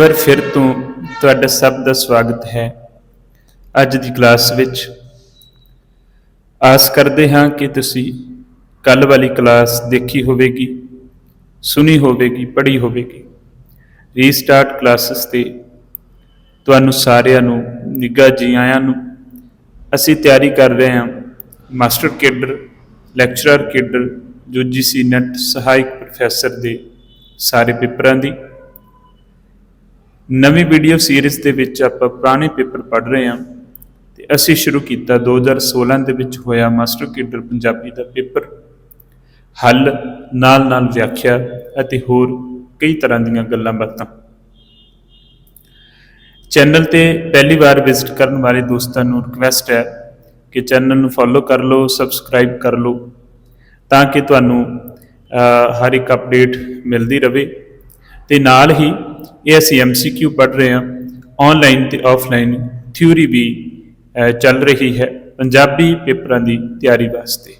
ਪਰ ਫਿਰ ਤੋਂ ਤੁਹਾਡਾ ਸਭ ਦਾ ਸਵਾਗਤ ਹੈ ਅੱਜ ਦੀ ਕਲਾਸ ਵਿੱਚ। ਆਸ ਕਰਦੇ ਹਾਂ ਕਿ ਤੁਸੀਂ ਕੱਲ ਵਾਲੀ ਕਲਾਸ ਦੇਖੀ ਹੋਵੇਗੀ, ਸੁਣੀ ਹੋਵੇਗੀ, ਪੜ੍ਹੀ ਹੋਵੇਗੀ। ਰੀਸਟਾਰਟ ਕਲਾਸਿਸ ਤੇ ਤੁਹਾਨੂੰ ਸਾਰਿਆਂ ਨੂੰ, ਨਿੱਘਾ ਜੀ ਆਇਆਂ ਨੂੰ ਅਸੀਂ ਤਿਆਰੀ ਕਰ ਰਹੇ ਹਾਂ। Master cadre lecturer cadre UGC NET ਸਹਾਇਕ ਪ੍ਰੋਫੈਸਰ ਦੇ ਸਾਰੇ ਪੇਪਰਾਂ ਦੀ। ਨਵੀਂ ਵੀਡੀਓ ਸੀਰੀਜ਼ ਦੇ ਵਿੱਚ ਆਪਾਂ ਪੁਰਾਣੇ ਪੇਪਰ ਪੜ੍ਹ ਰਹੇ ਹਾਂ ਤੇ ਅਸੀਂ ਸ਼ੁਰੂ ਕੀਤਾ 2016 ਦੇ ਵਿੱਚ ਹੋਇਆ ਮਾਸਟਰ ਕੇਡਰ ਪੰਜਾਬੀ ਦਾ ਪੇਪਰ। ਹੱਲ, ਨਾਲ ਨਾਲ ਵਿਆਖਿਆ ਅਤੇ ਹੋਰ ਕਈ ਤਰ੍ਹਾਂ ਦੀਆਂ ਗੱਲਾਂ ਬਾਤਾਂ। ਚੈਨਲ ਤੇ ਪਹਿਲੀ ਵਾਰ ਵਿਜ਼ਿਟ ਕਰਨ ਵਾਲੇ ਦੋਸਤਾਂ ਨੂੰ ਰਿਕਵੈਸਟ ਹੈ ਕਿ ਚੈਨਲ ਨੂੰ ਫੋਲੋ ਕਰ ਲਓ ਸਬਸਕ੍ਰਾਈਬ ਕਰ ਲਓ, ਤਾਂ ਕਿ ਤੁਹਾਨੂੰ ਹਰ ਇੱਕ ਅਪਡੇਟ ਮਿਲਦੀ ਰਹੇ। ਤੇ ਨਾਲ ਹੀ ਇਹ ਅਸੀਂ ਐਮਸੀਕਿਊ ਪੜ੍ਹ ਰਹੇ ਹਾਂ। ਆਨਲਾਈਨ ਤੇ ਆਫਲਾਈਨ ਥਿਊਰੀ ਵੀ ਚੱਲ ਰਹੀ ਹੈ ਪੰਜਾਬੀ ਪੇਪਰਾਂ ਦੀ ਤਿਆਰੀ ਵਾਸਤੇ।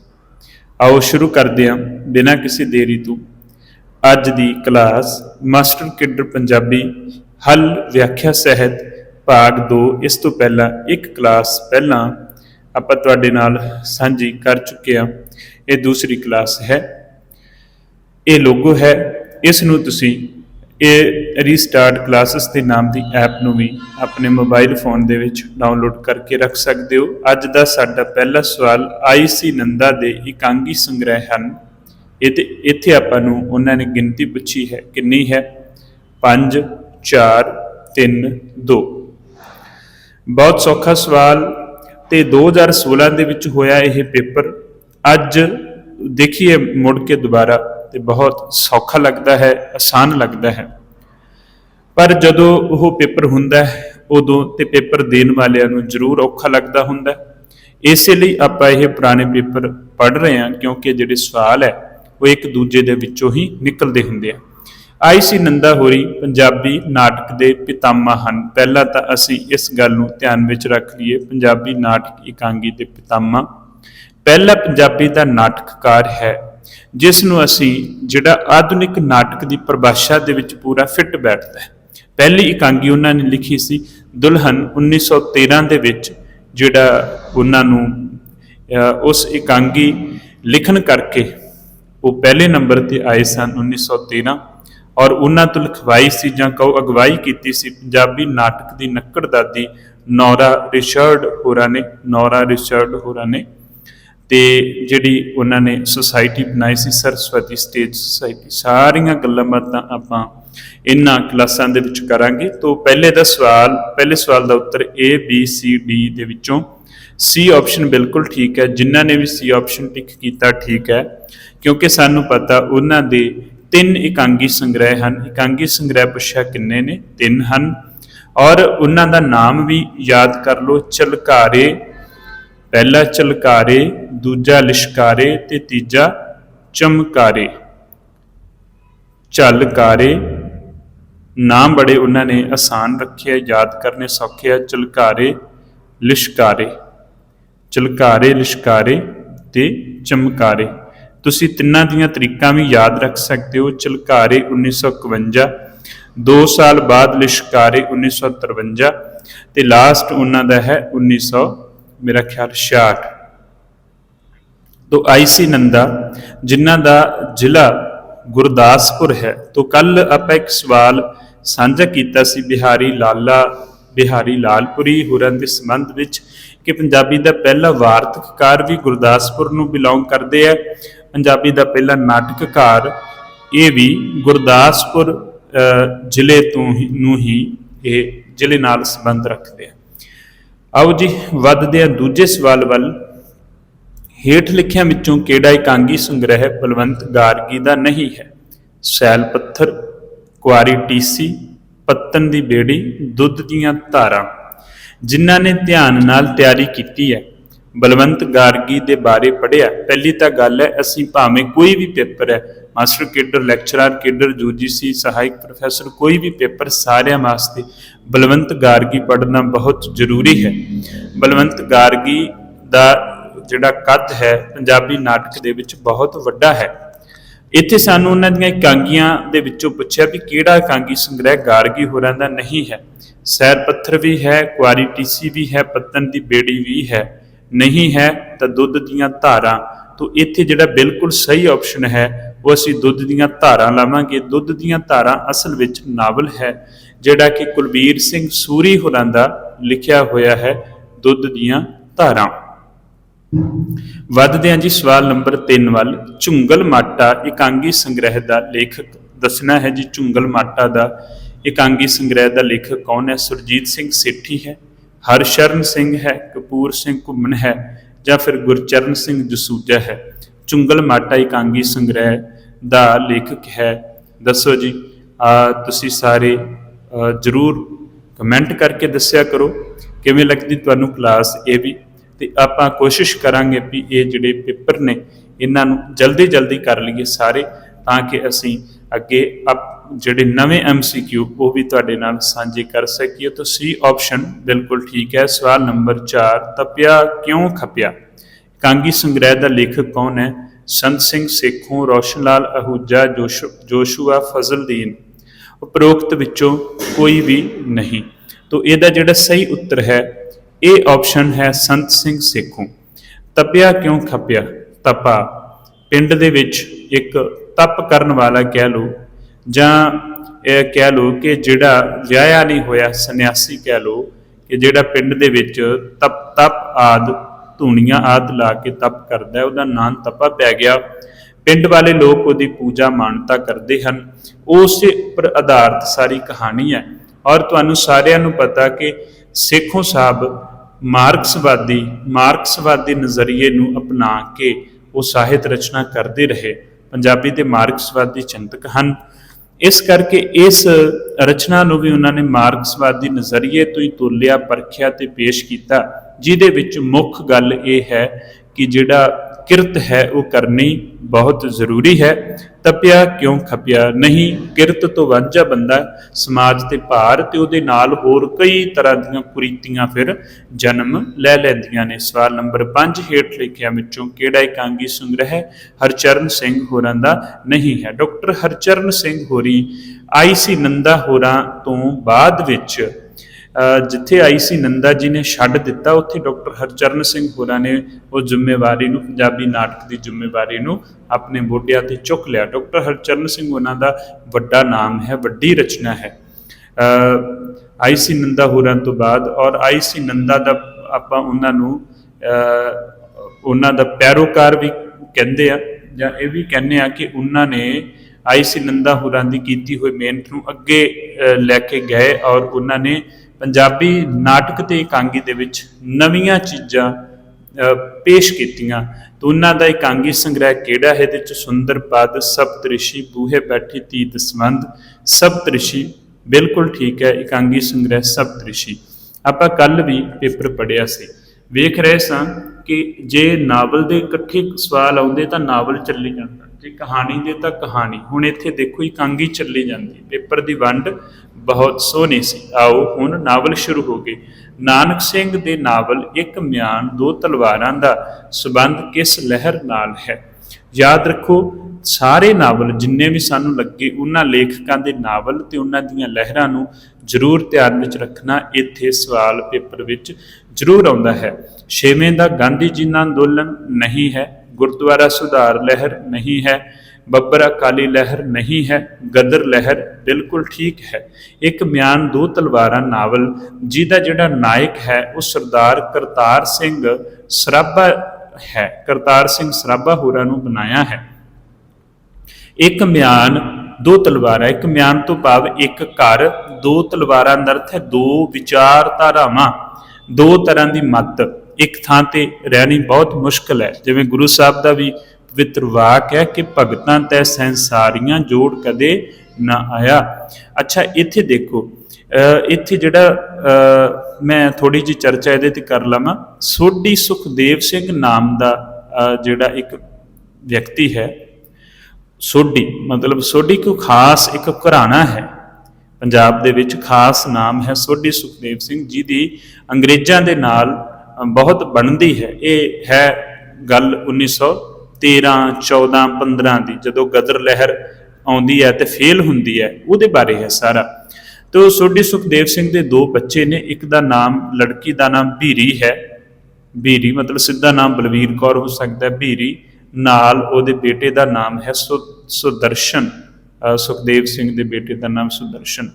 ਆਓ ਸ਼ੁਰੂ ਕਰਦੇ ਹਾਂ ਬਿਨਾਂ ਕਿਸੇ ਦੇਰੀ ਤੋਂ। ਅੱਜ ਦੀ ਕਲਾਸ ਮਾਸਟਰ ਕਿਡਰ ਪੰਜਾਬੀ ਹੱਲ ਵਿਆਖਿਆ ਸਹਿਤ ਭਾਗ 2 ਇਸ ਤੋਂ ਪਹਿਲਾਂ ਇੱਕ ਕਲਾਸ ਪਹਿਲਾਂ ਆਪਾਂ ਤੁਹਾਡੇ ਨਾਲ ਸਾਂਝੀ ਕਰ ਚੁੱਕੇ ਹਾਂ। ਇਹ ਦੂਸਰੀ ਕਲਾਸ ਹੈ। ਇਹ ਲੋਗੋ ਹੈ। ਇਸ ਨੂੰ ਤੁਸੀਂ ਇਹ ਰੀਸਟਾਰਟ ਕਲਾਸਿਸ ਦੇ ਨਾਮ ਦੀ ਐਪ ਨੂੰ ਵੀ ਆਪਣੇ ਮੋਬਾਈਲ ਫੋਨ ਦੇ ਵਿੱਚ ਡਾਊਨਲੋਡ ਕਰਕੇ ਰੱਖ ਸਕਦੇ ਹੋ। ਅੱਜ ਦਾ ਸਾਡਾ ਪਹਿਲਾ ਸਵਾਲ ਆਈਸੀ ਨੰਦਾ ਦੇ ਇਕਾਂਗੀ ਸੰਗ੍ਰਹਿ ਹਨ। ਇਹ ਇੱਥੇ ਆਪਾਂ ਨੂੰ ਉਹਨਾਂ ਨੇ ਗਿਣਤੀ ਪੁੱਛੀ ਹੈ ਕਿੰਨੀ ਹੈ। 5 4 3 2 ਬਹੁਤ ਸੌਖਾ ਸਵਾਲ ਤੇ 2016 ਦੇ ਵਿੱਚ ਹੋਇਆ ਇਹ ਪੇਪਰ। ਅੱਜ ਦੇਖੀਏ ਮੁੜ ਕੇ ਦੁਬਾਰਾ। ਤੇ ਬਹੁਤ ਸੌਖਾ ਲੱਗਦਾ ਹੈ, ਆਸਾਨ ਲੱਗਦਾ ਹੈ। ਪਰ ਜਦੋਂ ਉਹ ਪੇਪਰ ਹੁੰਦਾ ਹੈ, ਉਦੋਂ ਤੇ ਪੇਪਰ ਦੇਣ ਵਾਲਿਆਂ ਨੂੰ ਜ਼ਰੂਰ ਔਖਾ ਲੱਗਦਾ ਹੁੰਦਾ ਇਸੇ ਲਈ ਆਪਾਂ ਇਹ ਪੁਰਾਣੇ ਪੇਪਰ ਪੜ੍ਹ ਰਹੇ ਹਾਂ, ਕਿਉਂਕਿ ਜਿਹੜੇ ਸਵਾਲ ਹੈ, ਉਹ ਇੱਕ ਦੂਜੇ ਦੇ ਵਿੱਚੋਂ ਹੀ ਨਿਕਲਦੇ ਹੁੰਦੇ ਆ। ਆਈਸੀ ਨੰਦਾ ਹੋਰੀ ਪੰਜਾਬੀ ਨਾਟਕ ਦੇ ਪਿਤਾਮਾ ਹਨ। ਪਹਿਲਾਂ ਤਾਂ ਅਸੀਂ ਇਸ ਗੱਲ ਨੂੰ ਧਿਆਨ ਵਿੱਚ ਰੱਖ ਲਈਏ, ਪੰਜਾਬੀ ਨਾਟਕ ਇਕਾਂਗੀ ਦੇ ਪਿਤਾਮਾ ਪਹਿਲਾ ਪੰਜਾਬੀ ਦਾ ਨਾਟਕਕਾਰ ਹੈ ਜਿਸ ਨੂੰ ਅਸੀਂ ਜਿਹੜਾ ਆਧੁਨਿਕ ਨਾਟਕ ਦੀ ਪਰਿਭਾਸ਼ਾ ਦੇ ਵਿੱਚ ਪੂਰਾ ਫਿੱਟ ਬੈਠਦਾ ਹੈ। ਪਹਿਲੀ ਇਕਾਂਗੀ ਉਹਨਾਂ ਨੇ ਲਿਖੀ ਸੀ, ਦੁਲਹਨ 1913 ਦੇ ਵਿੱਚ ਜਿਹੜਾ ਉਹਨਾਂ ਨੂੰ ਉਸ ਇਕਾਂਗੀ ਲਿਖਣ ਕਰਕੇ ਉਹ ਪਹਿਲੇ ਨੰਬਰ ਤੇ ਆਏ ਸਨ 1913 ਔਰ ਉਹਨਾਂ ਤੋਂ ਲਿਖਵਾਈ ਸੀ ਜਾਂ ਕਹੋ ਅਗਵਾਈ ਕੀਤੀ ਸੀ ਪੰਜਾਬੀ ਨਾਟਕ ਦੀ ਨੱਕੜ ਦਾਦੀ ਨੌਰਾ ਰਿਚਰਡ ਹੋਰਾਂ ਨੇ, ਨੌਰਾ ਰਿਚਰਡ ਹੋਰਾਂ ਨੇ ਤੇ ਜਿਹੜੀ ਉਹਨਾਂ ਨੇ ਸੁਸਾਇਟੀ ਬਣਾਈ ਸੀ, ਸਰਸਵਤੀ ਸਟੇਜ ਸੁਸਾਇਟੀ ਸਾਰੀਆਂ ਗੱਲਾਂ ਬਾਤਾਂ ਆਪਾਂ ਇਹਨਾਂ ਕਲਾਸਾਂ ਦੇ ਵਿੱਚ ਕਰਾਂਗੇ। ਤੋਂ ਪਹਿਲੇ ਦਾ ਸਵਾਲ, ਪਹਿਲੇ ਸਵਾਲ ਦਾ ਉੱਤਰ A, B, C, D ਦੇ ਵਿੱਚੋਂ C ਆਪਸ਼ਨ ਬਿਲਕੁਲ ਠੀਕ ਹੈ। ਜਿਨ੍ਹਾਂ ਨੇ ਵੀ C ਆਪਸ਼ਨ ਟਿਕ ਕੀਤਾ, ਠੀਕ ਹੈ। ਕਿਉਂਕਿ ਸਾਨੂੰ ਪਤਾ ਉਹਨਾਂ ਦੇ ਤਿੰਨ ਇਕਾਂਗੀ ਸੰਗ੍ਰਹਿ ਹਨ। ਇਕਾਂਗੀ ਸੰਗ੍ਰਹਿ ਪੁੱਛਿਆ ਕਿੰਨੇ ਨੇ? ਤਿੰਨ ਹਨ। ਔਰ ਉਹਨਾਂ ਦਾ ਨਾਮ ਵੀ ਯਾਦ ਕਰ ਲਓ। ਚਲਕਾਰੇ ਪਹਿਲਾ ਚਲਕਾਰੇ, ਦੂਜਾ ਲਿਸ਼ਕਾਰੇ ਤੇ ਤੀਜਾ ਚਮਕਾਰੇ। ਝਲਕਾਰੇ ਨਾਮ ਬੜੇ ਉਹਨਾਂ ਨੇ ਆਸਾਨ ਰੱਖਿਆ ਯਾਦ ਕਰਨੇ ਸੌਖੇ ਆ। ਚਲਕਾਰੇ, ਲਿਸ਼ਕਾਰੇ। ਚਲਕਾਰੇ, ਲਿਸ਼ਕਾਰੇ ਤੇ ਚਮਕਾਰੇ। ਤੁਸੀਂ ਤਿੰਨਾਂ ਦੀਆਂ ਤਰੀਕਾਂ ਵੀ ਯਾਦ ਰੱਖ ਸਕਦੇ ਹੋ। ਚਲਕਾਰੇ 1951 2 ਸਾਲ ਬਾਅਦ ਲਿਸ਼ਕਾਰੇ 1953 ਤੇ ਲਾਸਟ ਉਹਨਾਂ ਦਾ ਹੈ 1900 ਮੇਰਾ ਖਿਆਲ 66 ਤੋਂ ਆਈਸੀ ਨੰਦਾ, ਜਿਨ੍ਹਾਂ ਦਾ ਜ਼ਿਲ੍ਹਾ ਗੁਰਦਾਸਪੁਰ ਹੈ। ਤੋਂ ਕੱਲ ਆਪਾਂ ਇੱਕ ਸਵਾਲ ਸਾਂਝਾ ਕੀਤਾ ਸੀ ਬਿਹਾਰੀ ਲਾਲਾ, ਬਿਹਾਰੀ ਲਾਲਪੁਰੀ ਹੋਰਾਂ ਦੇ ਸੰਬੰਧ ਵਿੱਚ ਕਿ ਪੰਜਾਬੀ ਦਾ ਪਹਿਲਾ ਵਾਰਤਕਕਾਰ ਵੀ ਗੁਰਦਾਸਪੁਰ ਨੂੰ ਬਿਲੋਂਗ ਕਰਦੇ ਆ। ਪੰਜਾਬੀ ਦਾ ਪਹਿਲਾ ਨਾਟਕਕਾਰ ਇਹ ਵੀ ਗੁਰਦਾਸਪੁਰ ਜ਼ਿਲ੍ਹੇ ਤੋਂ ਹੀ ਨੂੰ ਹੀ ਇਹ ਜ਼ਿਲ੍ਹੇ ਨਾਲ ਸੰਬੰਧ ਰੱਖਦੇ ਆ। ਆਓ ਜੀ, ਵੱਧਦੇ ਹਾਂ ਦੂਜੇ ਸਵਾਲ ਵੱਲ। ਹੇਠ ਲਿਖਿਆਂ ਵਿੱਚੋਂ ਕਿਹੜਾ ਇਕਾਂਗੀ ਸੰਗ੍ਰਹਿ ਬਲਵੰਤ ਗਾਰਗੀ ਦਾ ਨਹੀਂ ਹੈ? ਸੈਲ ਪੱਥਰ, ਕੁਆਰੀ ਟੀਸੀ, ਪੱਤਨ ਦੀ ਬੇੜੀ, ਦੁੱਧ ਦੀਆਂ ਧਾਰਾਂ। ਜਿਨ੍ਹਾਂ ਨੇ ਧਿਆਨ ਨਾਲ ਤਿਆਰੀ ਕੀਤੀ ਹੈ। ਬਲਵੰਤ ਗਾਰਗੀ ਦੇ ਬਾਰੇ ਪੜ੍ਹਿਆ। ਪਹਿਲੀ ਤਾਂ ਗੱਲ ਹੈ, ਅਸੀਂ ਭਾਵੇਂ ਕੋਈ ਵੀ ਪੇਪਰ ਹੈ, master cadre, lecturer cadre UGC ਸਹਾਇਕ ਪ੍ਰੋਫੈਸਰ, ਕੋਈ ਵੀ ਪੇਪਰ ਸਾਰਿਆਂ ਵਾਸਤੇ ਬਲਵੰਤ ਗਾਰਗੀ ਪੜ੍ਹਨਾ ਬਹੁਤ ਜ਼ਰੂਰੀ ਹੈ। ਬਲਵੰਤ ਗਾਰਗੀ ਦਾ ਜਿਹੜਾ ਕੱਦ ਹੈ, ਪੰਜਾਬੀ ਨਾਟਕ ਦੇ ਵਿੱਚ ਬਹੁਤ ਵੱਡਾ ਹੈ। ਇੱਥੇ ਸਾਨੂੰ ਉਹਨਾਂ ਦੀਆਂ ਇਕਾਂਗੀਆਂ ਦੇ ਵਿੱਚੋਂ ਪੁੱਛਿਆ ਵੀ ਕਿਹੜਾ ਇਕਾਂਗੀ ਸੰਗ੍ਰਹਿ ਗਾਰਗੀ ਹੋਰਾਂ ਦਾ ਨਹੀਂ ਹੈ। ਸੈਰ ਪੱਥਰ ਵੀ ਹੈ, ਕੁਆਰੀ ਟੀਸੀ ਵੀ ਹੈ ਪੱਤਨ ਦੀ ਬੇੜੀ ਵੀ ਹੈ। ਨਹੀਂ ਹੈ ਤਾਂ ਦੁੱਧ ਦੀਆਂ ਧਾਰਾਂ। ਤੋਂ ਇੱਥੇ ਜਿਹੜਾ ਬਿਲਕੁਲ ਸਹੀ ਆਪਸ਼ਨ ਹੈ, ਉਹ ਅਸੀਂ ਦੁੱਧ ਦੀਆਂ ਧਾਰਾਂ ਲਾਵਾਂਗੇ। ਦੁੱਧ ਦੀਆਂ ਧਾਰਾਂ ਅਸਲ ਵਿੱਚ ਨਾਵਲ ਹੈ। ਜਿਹੜਾ ਕਿ ਕੁਲਬੀਰ ਸਿੰਘ ਸੂਰੀ ਹੋਰਾਂ ਦਾ ਲਿਖਿਆ ਹੋਇਆ ਹੈ, ਦੁੱਧ ਦੀਆਂ ਧਾਰਾਂ। ਵੱਧਦੇ ਹਾਂ ਜੀ ਸਵਾਲ ਨੰਬਰ 3 ਵੱਲ, ਝੁੰਗਲ ਮਾਟਾ ਇਕਾਂਗੀ ਸੰਗ੍ਰਹਿ ਦਾ ਲੇਖਕ ਦੱਸਣਾ ਹੈ ਜੀ, ਝੁੰਗਲ ਮਾਟਾ ਦਾ ਇਕਾਂਗੀ ਸੰਗ੍ਰਹਿ ਦਾ ਲੇਖਕ ਕੌਣ ਹੈ? ਸੁਰਜੀਤ ਸਿੰਘ ਸੇਠੀ ਹੈ, ਹਰਸ਼ਰਨ ਸਿੰਘ ਹੈ, ਕਪੂਰ ਸਿੰਘ ਘੁੰਮਣ ਹੈ, ਜਾਂ ਫਿਰ ਗੁਰਚਰਨ ਸਿੰਘ ਜਸੂਜਾ ਹੈ। ਝੁੰਗਲ ਮਾਟਾ ਇਕਾਂਗੀ ਸੰਗ੍ਰਹਿ ਦਾ ਲੇਖਕ ਹੈ। ਦੱਸੋ ਜੀ, ਆ ਤੁਸੀਂ ਸਾਰੇ ਜ਼ਰੂਰ ਕਮੈਂਟ ਕਰਕੇ ਦੱਸਿਆ ਕਰੋ, ਕਿਵੇਂ ਲੱਗਦੀ ਤੁਹਾਨੂੰ ਕਲਾਸ ਇਹ ਵੀ ਤੇ ਆਪਾਂ ਕੋਸ਼ਿਸ਼ ਕਰਾਂਗੇ ਵੀ ਇਹ ਜਿਹੜੇ ਪੇਪਰ ਨੇ, ਇਹਨਾਂ ਨੂੰ ਜਲਦੀ ਜਲਦੀ ਕਰ ਲਈਏ ਸਾਰੇ, ਤਾਂ ਕਿ ਅਸੀਂ ਅੱਗੇ ਅਪ, ਜਿਹੜੇ ਨਵੇਂ ਐਮਸੀਕਿਊ ਉਹ ਵੀ ਤੁਹਾਡੇ ਨਾਲ ਸਾਂਝੇ ਕਰ ਸਕੀਏ। ਤਾਂ ਸੀ ਆਪਸ਼ਨ ਬਿਲਕੁਲ ਠੀਕ ਹੈ। ਸਵਾਲ ਨੰਬਰ 4 ਤਪਿਆ ਕਿਉਂ ਖਪਿਆ? ਕਾਂਗੀ ਸੰਗ੍ਰਹਿ ਦਾ ਲੇਖਕ ਕੌਣ ਹੈ? ਸੰਤ ਸਿੰਘ ਸੇਖੋਂ ਰੋਸ਼ਨ ਲਾਲ ਅਹੂਜਾ, ਜੋਸ਼, ਜੋਸ਼ੂਆ ਫਜ਼ਲਦੀਨ। ਉਪਰੋਕਤ ਵਿੱਚੋਂ ਕੋਈ ਵੀ ਨਹੀਂ। ਤੋਂ ਇਹਦਾ ਜਿਹੜਾ ਸਹੀ ਉੱਤਰ ਹੈ, ਇਹ ਆਪਸ਼ਨ ਹੈ ਸੰਤ ਸਿੰਘ ਸੇਖੋਂ। ਤਪਿਆ ਕਿਉਂ ਖਪਿਆ? ਤਪਾ, ਪਿੰਡ ਦੇ ਵਿੱਚ ਇੱਕ ਤਪ ਕਰਨ ਵਾਲਾ ਕਹਿ ਲੋ ਜਾਂ ਇਹ ਕਹਿ ਲੋ ਕਿ ਜਿਹੜਾ ਵਿਆਹਿਆ ਨਹੀਂ ਹੋਇਆ, ਸੰਨਿਆਸੀ ਕਹਿ ਲੋ ਕਿ ਜਿਹੜਾ ਪਿੰਡ ਦੇ ਵਿੱਚ ਤਪ ਤਪ ਆਦ, ਧੂਣੀਆਂ ਆਦ ਲਾ ਕੇ ਤਪ ਕਰਦਾ ਉਹਦਾ ਨਾਂ ਤਪਾ ਪੈ ਗਿਆ। ਪਿੰਡ ਵਾਲੇ ਲੋਕ ਉਹਦੀ ਪੂਜਾ ਮਾਨਤਾ ਕਰਦੇ ਹਨ। ਉਸ ਦੇ ਉੱਪਰ ਆਧਾਰਿਤ ਸਾਰੀ ਕਹਾਣੀ ਹੈ। ਔਰ ਤੁਹਾਨੂੰ ਸਾਰਿਆਂ ਨੂੰ ਪਤਾ ਕਿ ਸੇਖੋਂ ਸਾਹਿਬ ਮਾਰਕਸਵਾਦੀ ਮਾਰਕਸਵਾਦੀ ਨਜ਼ਰੀਏ ਨੂੰ ਅਪਣਾ ਕੇ ਉਹ ਸਾਹਿਤ ਰਚਨਾ ਕਰਦੇ ਰਹੇ। ਪੰਜਾਬੀ ਦੇ ਮਾਰਕਸਵਾਦੀ ਚਿੰਤਕ ਹਨ। ਇਸ ਕਰਕੇ ਇਸ ਰਚਨਾ ਨੂੰ ਵੀ ਉਹਨਾਂ ਨੇ ਮਾਰਕਸਵਾਦੀ ਨਜ਼ਰੀਏ ਤੋਂ ਹੀ ਤੋਲਿਆ, ਪਰਖਿਆ ਤੇ ਪੇਸ਼ ਕੀਤਾ, ਜਿਹਦੇ ਵਿੱਚ ਮੁੱਖ ਗੱਲ ਇਹ ਹੈ ਕਿ ਜਿਹੜਾ ਕਿਰਤ ਹੈ ਉਹ ਕਰਨੀ ਬਹੁਤ ਜ਼ਰੂਰੀ ਹੈ। ਤਪਿਆ ਕਿਉਂ ਖਪਿਆ? ਨਹੀਂ, ਕਿਰਤ ਤੋਂ ਵਾਂਝਾ ਬੰਦਾ ਸਮਾਜ ਤੇ ਭਾਰ ਤੇ ਉਹਦੇ ਨਾਲ ਹੋਰ ਕਈ ਤਰ੍ਹਾਂ ਦੀਆਂ ਕੁਰੀਤੀਆਂ ਫਿਰ ਜਨਮ ਲੈ ਲੈਂਦੀਆਂ ਨੇ। ਸਵਾਲ ਨੰਬਰ 5 ਹੇਠ ਲਿਖਿਆ ਵਿੱਚੋਂ ਕਿਹੜਾ ਇਕਾਂਗੀ ਸੰਗ੍ਰਹਿ ਹਰਚਰਨ ਸਿੰਘ ਹੋਰਾਂ ਦਾ ਨਹੀਂ ਹੈ। ਡਾਕਟਰ ਹਰਚਰਨ ਸਿੰਘ ਹੋਰੀ ਆਈਸੀ ਨੰਦਾ ਹੋਰਾਂ ਤੋਂ ਬਾਅਦ ਵਿੱਚ ਜਿੱਥੇ ਆਈ ਸੀ ਨੰਦਾ ਜੀ ਨੇ ਛੱਡ ਦਿੱਤਾ, ਉੱਥੇ ਡਾਕਟਰ ਹਰਚਰਨ ਸਿੰਘ ਹੋਰਾਂ ਨੇ ਉਹ ਜ਼ਿੰਮੇਵਾਰੀ ਨੂੰ, ਪੰਜਾਬੀ ਨਾਟਕ ਦੀ ਜ਼ਿੰਮੇਵਾਰੀ ਨੂੰ ਆਪਣੇ ਮੋਢਿਆਂ ਤੇ ਚੁੱਕ ਲਿਆ। ਡਾਕਟਰ ਹਰਚਰਨ ਸਿੰਘ ਉਹਨਾਂ ਦਾ ਵੱਡਾ ਨਾਮ ਹੈ, ਵੱਡੀ ਰਚਨਾ ਹੈ। ਆਈ ਸੀ ਨੰਦਾ ਹੋਰਾਂ ਤੋਂ ਬਾਅਦ ਔਰ ਆਈ ਸੀ ਨੰਦਾ ਦਾ ਆਪਾਂ ਉਹਨਾਂ ਨੂੰ ਉਹਨਾਂ ਦਾ ਪੈਰੋਕਾਰ ਵੀ ਕਹਿੰਦੇ ਆ, ਜਾਂ ਇਹ ਵੀ ਕਹਿੰਦੇ ਆ ਕਿ ਉਹਨਾਂ ਨੇ ਆਈ ਸੀ ਨੰਦਾ ਹੋਰਾਂ ਦੀ ਕੀਤੀ ਹੋਈ ਮਿਹਨਤ ਨੂੰ ਅੱਗੇ ਲੈ ਕੇ ਗਏ ਔਰ ਉਹਨਾਂ ਨੇ ਪੰਜਾਬੀ ਨਾਟਕ ਤੇ ਇਕਾਂਗੀ ਦੇ ਵਿੱਚ ਨਵੀਆਂ ਚੀਜ਼ਾਂ ਪੇਸ਼ ਕੀਤੀਆਂ। ਤਾਂ ਉਹਨਾਂ ਦਾ ਇਕਾਂਗੀ ਸੰਗ੍ਰਹਿ ਕਿਹੜਾ ਹੈ? ਇਹਦੇ ਚ ਸੁੰਦਰ ਪਦ, ਸਪਤ ਸਪਤਰਿਸ਼ੀ ਬੂਹੇ ਬੈਠੀ ਸੰਬੰਧ, ਸਪਤ ਸਪਤਰਿਸ਼ੀ ਬਿਲਕੁਲ ਠੀਕ ਹੈ, ਇਕਾਂਗੀ ਸੰਗ੍ਰਹਿ ਸਪਤ ਸਪਤਰਿਸ਼ੀ ਆਪਾਂ ਕੱਲ ਵੀ ਪੇਪਰ ਪੜਿਆ ਸੀ। ਵੇਖ ਰਹੇ ਸਾਂ ਕਿ ਜੇ ਨਾਵਲ ਦੇ ਇਕੱਠੇ ਸਵਾਲ ਆਉਂਦੇ ਤਾਂ ਨਾਵਲ ਚੱਲੀ ਜਾਂਦਾ। ਜੇ ਕਹਾਣੀ ਦੇ ਤਾਂ ਕਹਾਣੀ। ਹੁਣ ਇੱਥੇ ਦੇਖੋ, ਇਕਾਂਗੀ ਚੱਲੀ ਜਾਂਦੀ। ਪੇਪਰ ਦੀ ਵੰਡ ਬਹੁਤ ਸੋਹਣੀ ਸੀ। ਆਓ ਹੁਣ ਨਾਵਲ ਸ਼ੁਰੂ ਹੋ ਗਏ। ਨਾਨਕ ਸਿੰਘ ਦੇ ਨਾਵਲ ਇੱਕ ਮਿਆਨ ਦੋ ਤਲਵਾਰਾਂ ਦਾ ਸਬੰਧ ਕਿਸ ਲਹਿਰ ਨਾਲ ਹੈ? ਯਾਦ ਰੱਖੋ, ਸਾਰੇ ਨਾਵਲ ਜਿੰਨੇ ਵੀ ਸਾਨੂੰ ਲੱਗੇ, ਉਹਨਾਂ ਲੇਖਕਾਂ ਦੇ ਨਾਵਲ ਤੇ ਉਹਨਾਂ ਦੀਆਂ ਲਹਿਰਾਂ ਨੂੰ ਜ਼ਰੂਰ ਧਿਆਨ ਵਿੱਚ ਰੱਖਣਾ ਇੱਥੇ ਸਵਾਲ ਪੇਪਰ ਵਿੱਚ ਜ਼ਰੂਰ ਆਉਂਦਾ ਹੈ। ਛੇਵੇਂ ਦਾ ਗਾਂਧੀ ਜੀ ਨਾਲ ਅੰਦੋਲਨ ਨਹੀਂ ਹੈ। ਗੁਰਦੁਆਰਾ ਸੁਧਾਰ ਲਹਿਰ ਨਹੀਂ ਹੈ। ਬੱਬਰ ਅਕਾਲੀ ਲਹਿਰ ਨਹੀਂ ਹੈ, ਗਦਰ ਲਹਿਰ ਬਿਲਕੁਲ ਠੀਕ ਹੈ। ਇੱਕ ਮਿਆਨ ਦੋ ਤਲਵਾਰਾਂ ਨਾਵਲ, ਜਿਹਦਾ ਜਿਹੜਾ ਨਾਇਕ ਹੈ, ਉਹ ਸਰਦਾਰ ਕਰਤਾਰ ਸਿੰਘ ਸਰਾਭਾ ਹੈ, ਕਰਤਾਰ ਸਿੰਘ ਸਰਾਭਾ ਹੋਰਾਂ ਨੂੰ ਬਣਾਇਆ ਹੈ। ਇੱਕ ਮਿਆਨ ਦੋ ਤਲਵਾਰਾਂ, ਇੱਕ ਮਿਆਨ ਤੋਂ ਭਾਵ ਇੱਕ ਘਰ, ਦੋ ਤਲਵਾਰਾਂ ਦਾ ਅਰਥ ਹੈ ਦੋ ਵਿਚਾਰਧਾਰਾਵਾਂ, ਦੋ ਤਰ੍ਹਾਂ ਦੀ ਮੱਤ। ਇੱਕ ਥਾਂ ਤੇ ਰਹਿਣੀ ਬਹੁਤ ਮੁਸ਼ਕਲ ਹੈ। ਜਿਵੇਂ ਗੁਰੂ ਸਾਹਿਬ ਦਾ ਵੀ ਪਵਿੱਤਰ ਵਾਕ ਹੈ ਕਿ ਭਗਤਾਂ ਤੈ ਸੰਸਾਰੀਆਂ ਜੋੜ ਕਦੇ ਨਾ ਆਇਆ। ਅੱਛਾ, ਇੱਥੇ ਦੇਖੋ ਇੱਥੇ ਜਿਹੜਾ, ਅਹ ਮੈਂ ਥੋੜੀ ਜੀ ਚਰਚਾ ਇਹਦੇ ਤੇ ਕਰ ਲਵਾਂ। ਸੋਢੀ ਸੁਖਦੇਵ ਸਿੰਘ ਨਾਮ ਦਾ ਜਿਹੜਾ ਇੱਕ ਵਿਅਕਤੀ ਹੈ, ਸੋਢੀ, ਮਤਲਬ ਸੋਢੀ ਕੋਈ ਖਾਸ ਇੱਕ ਘਰਾਣਾ ਹੈ। ਪੰਜਾਬ ਦੇ ਵਿੱਚ ਖਾਸ ਨਾਮ ਹੈ ਸੋਢੀ ਸੁਖਦੇਵ ਸਿੰਘ ਜੀ ਦੀ ਅੰਗਰੇਜ਼ਾਂ ਦੇ ਨਾਲ ਬਹੁਤ ਬਣਦੀ ਹੈ। ਇਹ ਹੈ ਗੱਲ 13 14 15 ਦੀ ਜਦੋਂ ਗਦਰ ਲਹਿਰ ਆਉਂਦੀ ਹੈ ਤੇ ਫੇਲ ਹੁੰਦੀ ਹੈ, ਉਹਦੇ ਬਾਰੇ ਹੈ ਸਾਰਾ। ਤੋ ਸੋਢੀ ਸੁਖਦੇਵ ਸਿੰਘ ਦੇ ਦੋ ਬੱਚੇ ਨੇ, ਇੱਕ ਦਾ ਨਾਮ ਲੜਕੀ ਦਾ ਨਾਮ ਭੀਰੀ ਹੈ। ਭੀਰੀ ਮਤਲਬ ਸਿੱਧਾ ਨਾਮ ਬਲਵੀਰ ਕੌਰ ਹੋ ਸਕਦਾ ਹੈ, ਭੀਰੀ। ਨਾਲ ਉਹਦੇ ਬੇਟੇ ਦਾ ਨਾਮ ਹੈ ਸੁਦਰਸ਼ਨ। ਸੁਖਦੇਵ ਸਿੰਘ ਦੇ ਬੇਟੇ ਦਾ ਨਾਮ ਸੁਦਰਸ਼ਨ।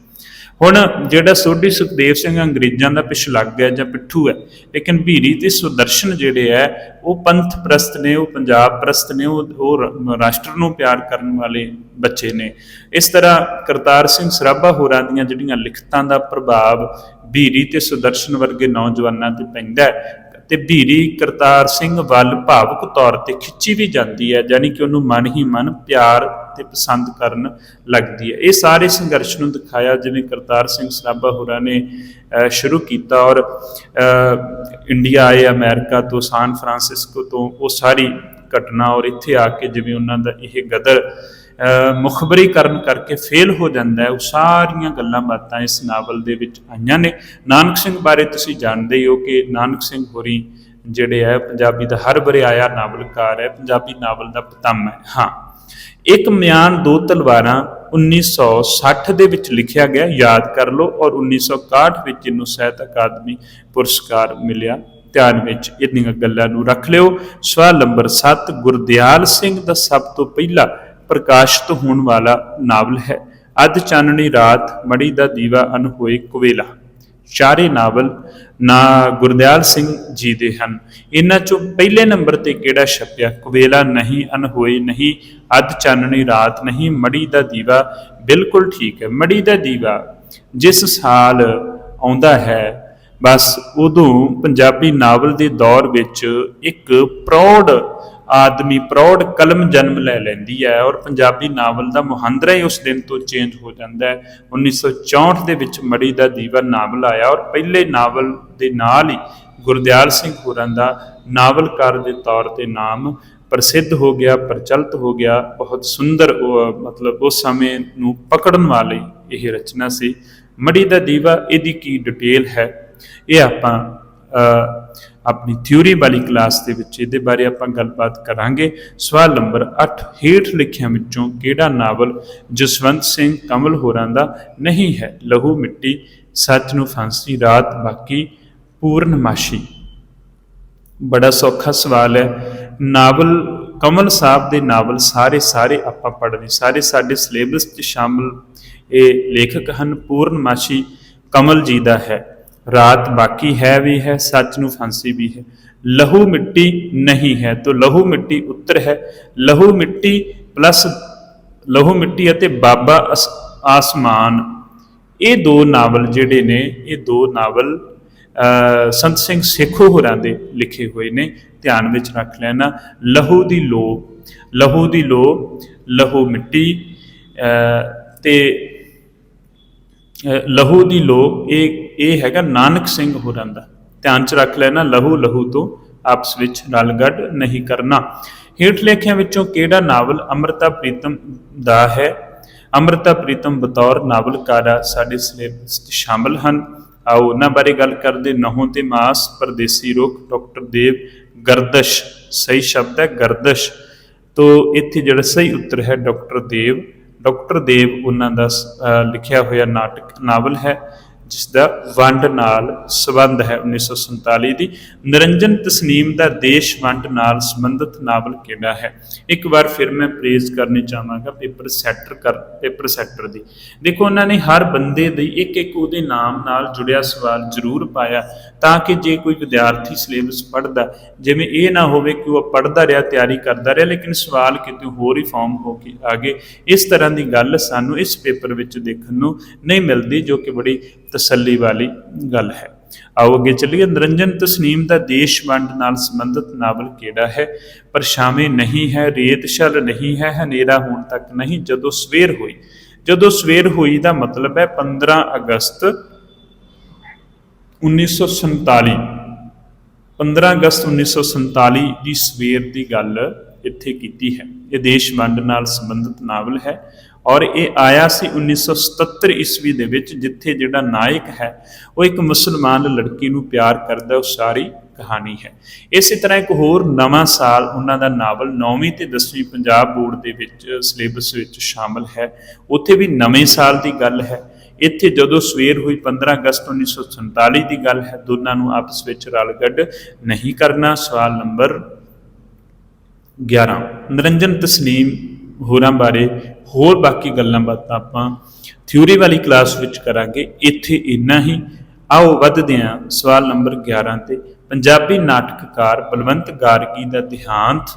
ਹੁਣ ਜਿਹੜਾ ਸੋਢੀ ਸੁਖਦੇਵ ਸਿੰਘ ਅੰਗਰੇਜ਼ਾਂ ਦਾ ਪਿਛਲੱਗ ਹੈ ਜਾਂ ਪਿੱਠੂ ਹੈ, ਲੇਕਿਨ ਭੀਰੀ ਤੇ ਸੁਦਰਸ਼ਨ ਜਿਹੜੇ ਹੈ, ਉਹ ਪੰਥ ਪ੍ਰਸਤ ਨੇ, ਉਹ ਪੰਜਾਬ ਪ੍ਰਸਤ ਨੇ, ਉਹ ਉਹ ਰਾਸ਼ਟਰ ਨੂੰ ਪਿਆਰ ਕਰਨ ਵਾਲੇ ਬੱਚੇ ਨੇ। ਇਸ ਤਰ੍ਹਾਂ ਕਰਤਾਰ ਸਿੰਘ ਸਰਾਭਾ ਹੋਰਾਂ ਦੀਆਂ ਜਿਹੜੀਆਂ ਲਿਖਤਾਂ ਦਾ ਪ੍ਰਭਾਵ ਭੀਰੀ ਤੇ ਸੁਦਰਸ਼ਨ ਵਰਗੇ ਨੌਜਵਾਨਾਂ ਤੇ ਪੈਂਦਾ ਤੇ ਭੀਰੀ ਕਰਤਾਰ ਸਿੰਘ ਵੱਲ ਭਾਵੁਕ ਤੌਰ ਤੇ ਖਿੱਚੀ ਵੀ ਜਾਂਦੀ ਹੈ ਯਾਨੀ ਕਿ ਉਹਨੂੰ ਮਨ ਹੀ ਮਨ ਪਿਆਰ ਤੇ ਪਸੰਦ ਕਰਨ ਲੱਗਦੀ ਹੈ। ਇਹ ਸਾਰੇ ਸੰਘਰਸ਼ ਨੂੰ ਦਿਖਾਇਆ, ਜਿਵੇਂ ਕਰਤਾਰ ਸਿੰਘ ਸਰਾਭਾ ਹੋਰਾਂ ਨੇ ਸ਼ੁਰੂ ਕੀਤਾ ਔਰ ਇੰਡੀਆ ਆਏ, ਅਮਰੀਕਾ ਤੋਂ, ਸਾਨ ਫਰਾਂਸਿਸਕੋ ਤੋਂ, ਉਹ ਸਾਰੀ ਘਟਨਾ ਔਰ ਇੱਥੇ ਆ ਕੇ ਜਿਵੇਂ ਉਹਨਾਂ ਦਾ ਇਹ ਗਦਰ ਮੁਖਬਰੀ ਕਰਨ ਕਰਕੇ ਫੇਲ ਹੋ ਜਾਂਦਾ ਹੈ। ਉਹ ਸਾਰੀਆਂ ਗੱਲਾਂ ਬਾਤਾਂ ਇਸ ਨਾਵਲ ਦੇ ਵਿੱਚ ਆਈਆਂ ਨੇ। ਨਾਨਕ ਸਿੰਘ ਬਾਰੇ ਤੁਸੀਂ ਜਾਣਦੇ ਹੀ ਹੋ ਕਿ ਨਾਨਕ ਸਿੰਘ ਹੋਰੀ ਜਿਹੜੇ ਹੈ, ਪੰਜਾਬੀ ਦਾ ਹਰ ਬਰਿਆਇਆ ਨਾਵਲਕਾਰ ਹੈ। ਪੰਜਾਬੀ ਨਾਵਲ ਦਾ ਪਤੰਮ ਹੈ। ਹਾਂ। ਇੱਕ ਮਿਆਨ ਦੋ ਤਲਵਾਰਾਂ 1960 ਦੇ ਵਿੱਚ ਲਿਖਿਆ ਗਿਆ। ਯਾਦ ਕਰ ਲਓ ਔਰ 1961 ਵਿੱਚ ਇਹਨੂੰ ਸਾਹਿਤ ਅਕਾਦਮੀ ਪੁਰਸਕਾਰ ਮਿਲਿਆ। ਧਿਆਨ ਵਿੱਚ ਇਹਦੀਆਂ ਗੱਲਾਂ ਨੂੰ ਰੱਖ ਲਿਓ। ਸਵਾਲ ਨੰਬਰ 7 ਗੁਰਦਿਆਲ ਸਿੰਘ ਦਾ ਸਭ ਤੋਂ ਪਹਿਲਾ ਪ੍ਰਕਾਸ਼ਿਤ ਹੋਣ ਵਾਲਾ ਨਾਵਲ ਹੈ। ਅੱਧ ਚਾਨਣੀ ਰਾਤ ਮੜੀ ਦਾ ਦੀਵਾ ਅਨਹੋਏ ਕੁਵੇਲਾ। ਚਾਰੇ ਨਾਵਲ ਨਾ ਗੁਰਦਿਆਲ ਸਿੰਘ ਜੀ ਦੇ ਹਨ। ਇਹਨਾਂ ਚੋਂ ਪਹਿਲੇ ਨੰਬਰ ਤੇ ਕਿਹੜਾ ਛਪਿਆ? ਕੁਵੇਲਾ ਨਹੀਂ ਅਨਹੋਏ ਨਹੀਂ ਅੱਧ ਚਾਨਣੀ ਰਾਤ ਨਹੀਂ, ਮੜੀ ਦਾ ਦੀਵਾ ਬਿਲਕੁਲ ਠੀਕ ਹੈ। ਮੜੀ ਦਾ ਦੀਵਾ ਜਿਸ ਸਾਲ ਆਉਂਦਾ ਹੈ, ਬਸ ਉਦੋਂ ਪੰਜਾਬੀ ਨਾਵਲ ਦੇ ਦੌਰ ਵਿੱਚ ਇੱਕ ਪ੍ਰੌੜ ਆਦਮੀ ਪ੍ਰੌੜ ਕਲਮ ਜਨਮ ਲੈ ਲੈਂਦੀ ਹੈ ਔਰ ਪੰਜਾਬੀ ਨਾਵਲ ਦਾ ਮੁਹਾਂਦਰਾ ਹੀ ਉਸ ਦਿਨ ਤੋਂ ਚੇਂਜ ਹੋ ਜਾਂਦਾ ਹੈ। 1964 ਦੇ ਵਿੱਚ ਮੜੀ ਦਾ ਦੀਵਾ ਨਾਵਲ ਆਇਆ ਔਰ ਪਹਿਲੇ ਨਾਵਲ ਦੇ ਨਾਲ ਹੀ ਗੁਰਦਿਆਲ ਸਿੰਘ ਹੋਰਾਂ ਦਾ ਨਾਵਲਕਾਰ ਦੇ ਤੌਰ ਤੇ ਨਾਮ ਪ੍ਰਸਿੱਧ ਹੋ ਗਿਆ ਪ੍ਰਚਲਿਤ ਹੋ ਗਿਆ। ਬਹੁਤ ਸੁੰਦਰ ਉਹ, ਮਤਲਬ ਉਸ ਸਮੇਂ ਨੂੰ ਪਕੜਨ ਵਾਲੀ ਇਹ ਰਚਨਾ ਸੀ। ਮੜੀ ਦਾ ਦੀਵਾ ਇਹਦੀ ਕੀ ਡਿਟੇਲ ਹੈ? ਇਹ ਆਪਾਂ ਆਪਣੀ ਥਿਊਰੀ ਵਾਲੀ ਕਲਾਸ ਦੇ ਵਿੱਚ ਇਹਦੇ ਬਾਰੇ ਆਪਾਂ ਗੱਲਬਾਤ ਕਰਾਂਗੇ। ਸਵਾਲ ਨੰਬਰ 8 ਹੇਠ ਲਿਖਿਆਂ ਵਿੱਚੋਂ ਕਿਹੜਾ ਨਾਵਲ ਜਸਵੰਤ ਸਿੰਘ ਕਮਲ ਹੋਰਾਂ ਦਾ ਨਹੀਂ ਹੈ? ਲਹੂ, ਮਿੱਟੀ, ਸੱਚ ਨੂੰ ਫਾਂਸੀ, ਰਾਤ, ਬਾਕੀ, ਪੂਰਨਮਾਸ਼ੀ। ਬੜਾ ਸੌਖਾ ਸਵਾਲ ਹੈ। ਨਾਵਲ, ਕਮਲ ਸਾਹਿਬ ਦੇ ਨਾਵਲ ਸਾਰੇ ਸਾਰੇ ਆਪਾਂ ਪੜ੍ਹਨੇ ਸਾਰੇ ਸਾਡੇ ਸਿਲੇਬਸ 'ਚ ਸ਼ਾਮਲ ਇਹ ਲੇਖਕ ਹਨ। ਪੂਰਨਮਾਸ਼ੀ ਕਮਲ ਜੀ ਦਾ ਹੈ। ਰਾਤ ਬਾਕੀ ਹੈ ਵੀ ਹੈ ਸੱਚ ਨੂੰ ਫਾਂਸੀ ਵੀ ਹੈ। ਲਹੂ ਮਿੱਟੀ ਨਹੀਂ ਹੈ ਤੋ ਲਹੂ ਮਿੱਟੀ ਉੱਤਰ ਹੈ। ਲਹੂ ਮਿੱਟੀ ਪਲੱਸ ਲਹੂ ਮਿੱਟੀ ਅਤੇ ਬਾਬਾ ਅਸ- ਆਸਮਾਨ। ਇਹ ਦੋ ਨਾਵਲ ਜਿਹੜੇ ਨੇ ਇਹ ਦੋ ਨਾਵਲ ਸੰਤ ਸਿੰਘ ਸੇਖੋ ਹੋਰਾਂ ਦੇ ਲਿਖੇ ਹੋਏ ਨੇ। ਧਿਆਨ ਵਿੱਚ ਰੱਖ ਲੈਣਾ। ਲਹੂ ਦੀ ਲੋ ਲਹੂ ਦੀ ਲੋ ਲਹੂ ਮਿੱਟੀ ਅ, ਤੇ ਲਹੂ ਦੀ ਲੋ ਇਹ ਇਹ ਹੈਗਾ ਨਾਨਕ ਸਿੰਘ ਹੋਰਾਂ ਦਾ। ਧਿਆਨ ਚ ਰੱਖ ਲੈਣਾ, ਲਹੂ ਲਹੂ ਤੋਂ ਆਪਸ ਵਿੱਚ ਰਲ ਰਲਗੱਡ ਨਹੀਂ ਕਰਨਾ। ਹੇਠ ਲੇਖਿਆਂ ਵਿੱਚੋਂ ਕਿਹੜਾ ਨਾਵਲ ਅੰਮ੍ਰਿਤਾ ਪ੍ਰੀਤਮ ਦਾ ਹੈ? ਅੰਮ੍ਰਿਤਾ ਪ੍ਰੀਤਮ ਬਤੌਰ ਨਾਵਲਕਾਰਾ ਸਾਡੇ ਸਿਲੇਬਸ 'ਚ ਸ਼ਾਮਲ ਹਨ। ਆਓ ਉਹਨਾਂ ਬਾਰੇ ਗੱਲ ਕਰਦੇ। ਨਹੋਂ ਤੇ ਮਾਸ, ਪਰਦੇਸੀ ਰੁੱਖ, ਡਾਕਟਰ ਦੇਵ, ਗਰਦਸ਼, ਸਹੀ ਸ਼ਬਦ ਹੈ ਗਰਦਸ਼। ਤੋਂ ਇੱਥੇ ਜਿਹੜਾ ਸਹੀ ਉੱਤਰ ਹੈ ਡਾਕਟਰ ਦੇਵ। ਡਾਕਟਰ ਦੇਵ ਉਹਨਾਂ ਦਾ ਅਹ ਲਿਖਿਆ ਹੋਇਆ ਨਾਟਕ ਨਾਵਲ ਹੈ। ਜਿਸ ਦਾ ਵੰਡ ਨਾਲ ਸੰਬੰਧ ਹੈ 1947 ਦੀ। ਨਿਰੰਜਨ ਤਸਨੀਮ ਦਾ ਦੇਸ਼ ਵੰਡ ਨਾਲ ਸੰਬੰਧਿਤ ਨਾਵਲ ਕਿਹੜਾ ਹੈ? ਇੱਕ ਵਾਰ ਫਿਰ ਮੈਂ ਪ੍ਰੇਜ਼ ਕਰਨੀ ਚਾਹਾਂਗਾ ਪੇਪਰ ਸੈਟਰ ਕਰ, ਪੇਪਰ ਸੈਟਰ ਦੀ। ਦੇਖੋ, ਉਹਨਾਂ ਨੇ ਹਰ ਬੰਦੇ ਦੀ ਇੱਕ ਇੱਕ ਉਹਦੇ ਨਾਮ ਨਾਲ ਜੁੜਿਆ ਸਵਾਲ ਜ਼ਰੂਰ ਪਾਇਆ। ਤਾਂ ਕਿ ਜੇ ਕੋਈ ਵਿਦਿਆਰਥੀ ਸਿਲੇਬਸ ਪੜ੍ਹਦਾ, ਜਿਵੇਂ ਇਹ ਨਾ ਹੋਵੇ ਕਿ ਉਹ ਪੜ੍ਹਦਾ ਰਿਹਾ, ਤਿਆਰੀ ਕਰਦਾ ਰਿਹਾ, ਲੇਕਿਨ ਸਵਾਲ ਕਿਤੇ ਹੋਰ ਹੀ ਫਾਰਮ ਹੋ ਕੇ ਆ ਗਏ। ਇਸ ਤਰ੍ਹਾਂ ਦੀ ਗੱਲ ਸਾਨੂੰ ਇਸ ਪੇਪਰ ਵਿੱਚ ਦੇਖਣ ਨੂੰ ਨਹੀਂ ਮਿਲਦੀ, ਜੋ ਕਿ ਬੜੀ ਤਸੱਲੀ ਵਾਲੀ ਗੱਲ ਹੈ। ਆਓ ਅੱਗੇ ਚੱਲੀਏ। ਨਿਰੰਜਨ ਤਸਨੀਮ ਦਾ ਦੇਸ਼ ਵੰਡ ਨਾਲ ਸੰਬੰਧਿਤ ਨਾਵਲ ਕਿਹੜਾ ਹੈ? ਪਰਛਾਵੇਂ ਨਹੀਂ ਹੈ, ਰੇਤ ਛਲ ਨਹੀਂ ਹੈ, ਹਨੇਰਾ ਹੋਣ ਤੱਕ ਨਹੀਂ, ਜਦੋਂ ਸਵੇਰ ਹੋਈ। ਜਦੋਂ ਸਵੇਰ ਹੋਈ ਦਾ ਮਤਲਬ ਹੈ 15 ਅਗਸਤ 1947 15 ਅਗਸਤ 1947 ਦੀ ਸਵੇਰ ਦੀ ਗੱਲ ਇੱਥੇ ਕੀਤੀ ਹੈ। ਇਹ ਦੇਸ਼ ਵੰਡ ਨਾਲ ਸੰਬੰਧਿਤ ਨਾਵਲ ਹੈ ਔਰ ਇਹ ਆਇਆ ਸੀ 1977 ਈਸਵੀ ਦੇ ਵਿੱਚ, ਜਿੱਥੇ ਜਿਹੜਾ ਨਾਇਕ ਹੈ, ਉਹ ਇੱਕ ਮੁਸਲਮਾਨ ਲੜਕੀ ਨੂੰ ਪਿਆਰ ਕਰਦਾ, ਉਹ ਸਾਰੀ ਕਹਾਣੀ ਹੈ। ਇਸੇ ਤਰ੍ਹਾਂ ਇੱਕ ਹੋਰ ਨਵਾਂ ਸਾਲ ਉਹਨਾਂ ਦਾ ਨਾਵਲ 9ਵੀਂ ਤੇ 10ਵੀਂ ਪੰਜਾਬ ਬੋਰਡ ਦੇ ਵਿੱਚ, ਸਿਲੇਬਸ ਵਿੱਚ ਸ਼ਾਮਲ ਹੈ। ਉੱਥੇ ਵੀ ਨਵੇਂ ਸਾਲ ਦੀ ਗੱਲ ਹੈ। ਇੱਥੇ ਜਦੋਂ ਸਵੇਰ ਹੋਈ 15 ਅਗਸਤ 1947 ਦੀ ਗੱਲ ਹੈ, ਦੋਨਾਂ ਨੂੰ ਆਪਸ ਵਿੱਚ ਰਲ ਗੱਡ ਨਹੀਂ ਕਰਨਾ, ਸਵਾਲ ਨੰਬਰ 11 ਨਿਰੰਜਨ ਤਸਲੀਮ ਹੋਰਾਂ ਬਾਰੇ ਹੋਰ ਬਾਕੀ ਗੱਲਾਂ ਬਾਤਾਂ ਆਪਾਂ ਥਿਊਰੀ ਵਾਲੀ ਕਲਾਸ ਵਿੱਚ ਕਰਾਂਗੇ। ਇੱਥੇ ਇੰਨਾ ਹੀ। ਆਓ ਵੱਧਦੇ ਹਾਂ ਸਵਾਲ ਨੰਬਰ 11 ਤੇ। ਪੰਜਾਬੀ ਨਾਟਕਕਾਰ ਬਲਵੰਤ ਗਾਰਗੀ ਦਾ ਦੇਹਾਂਤ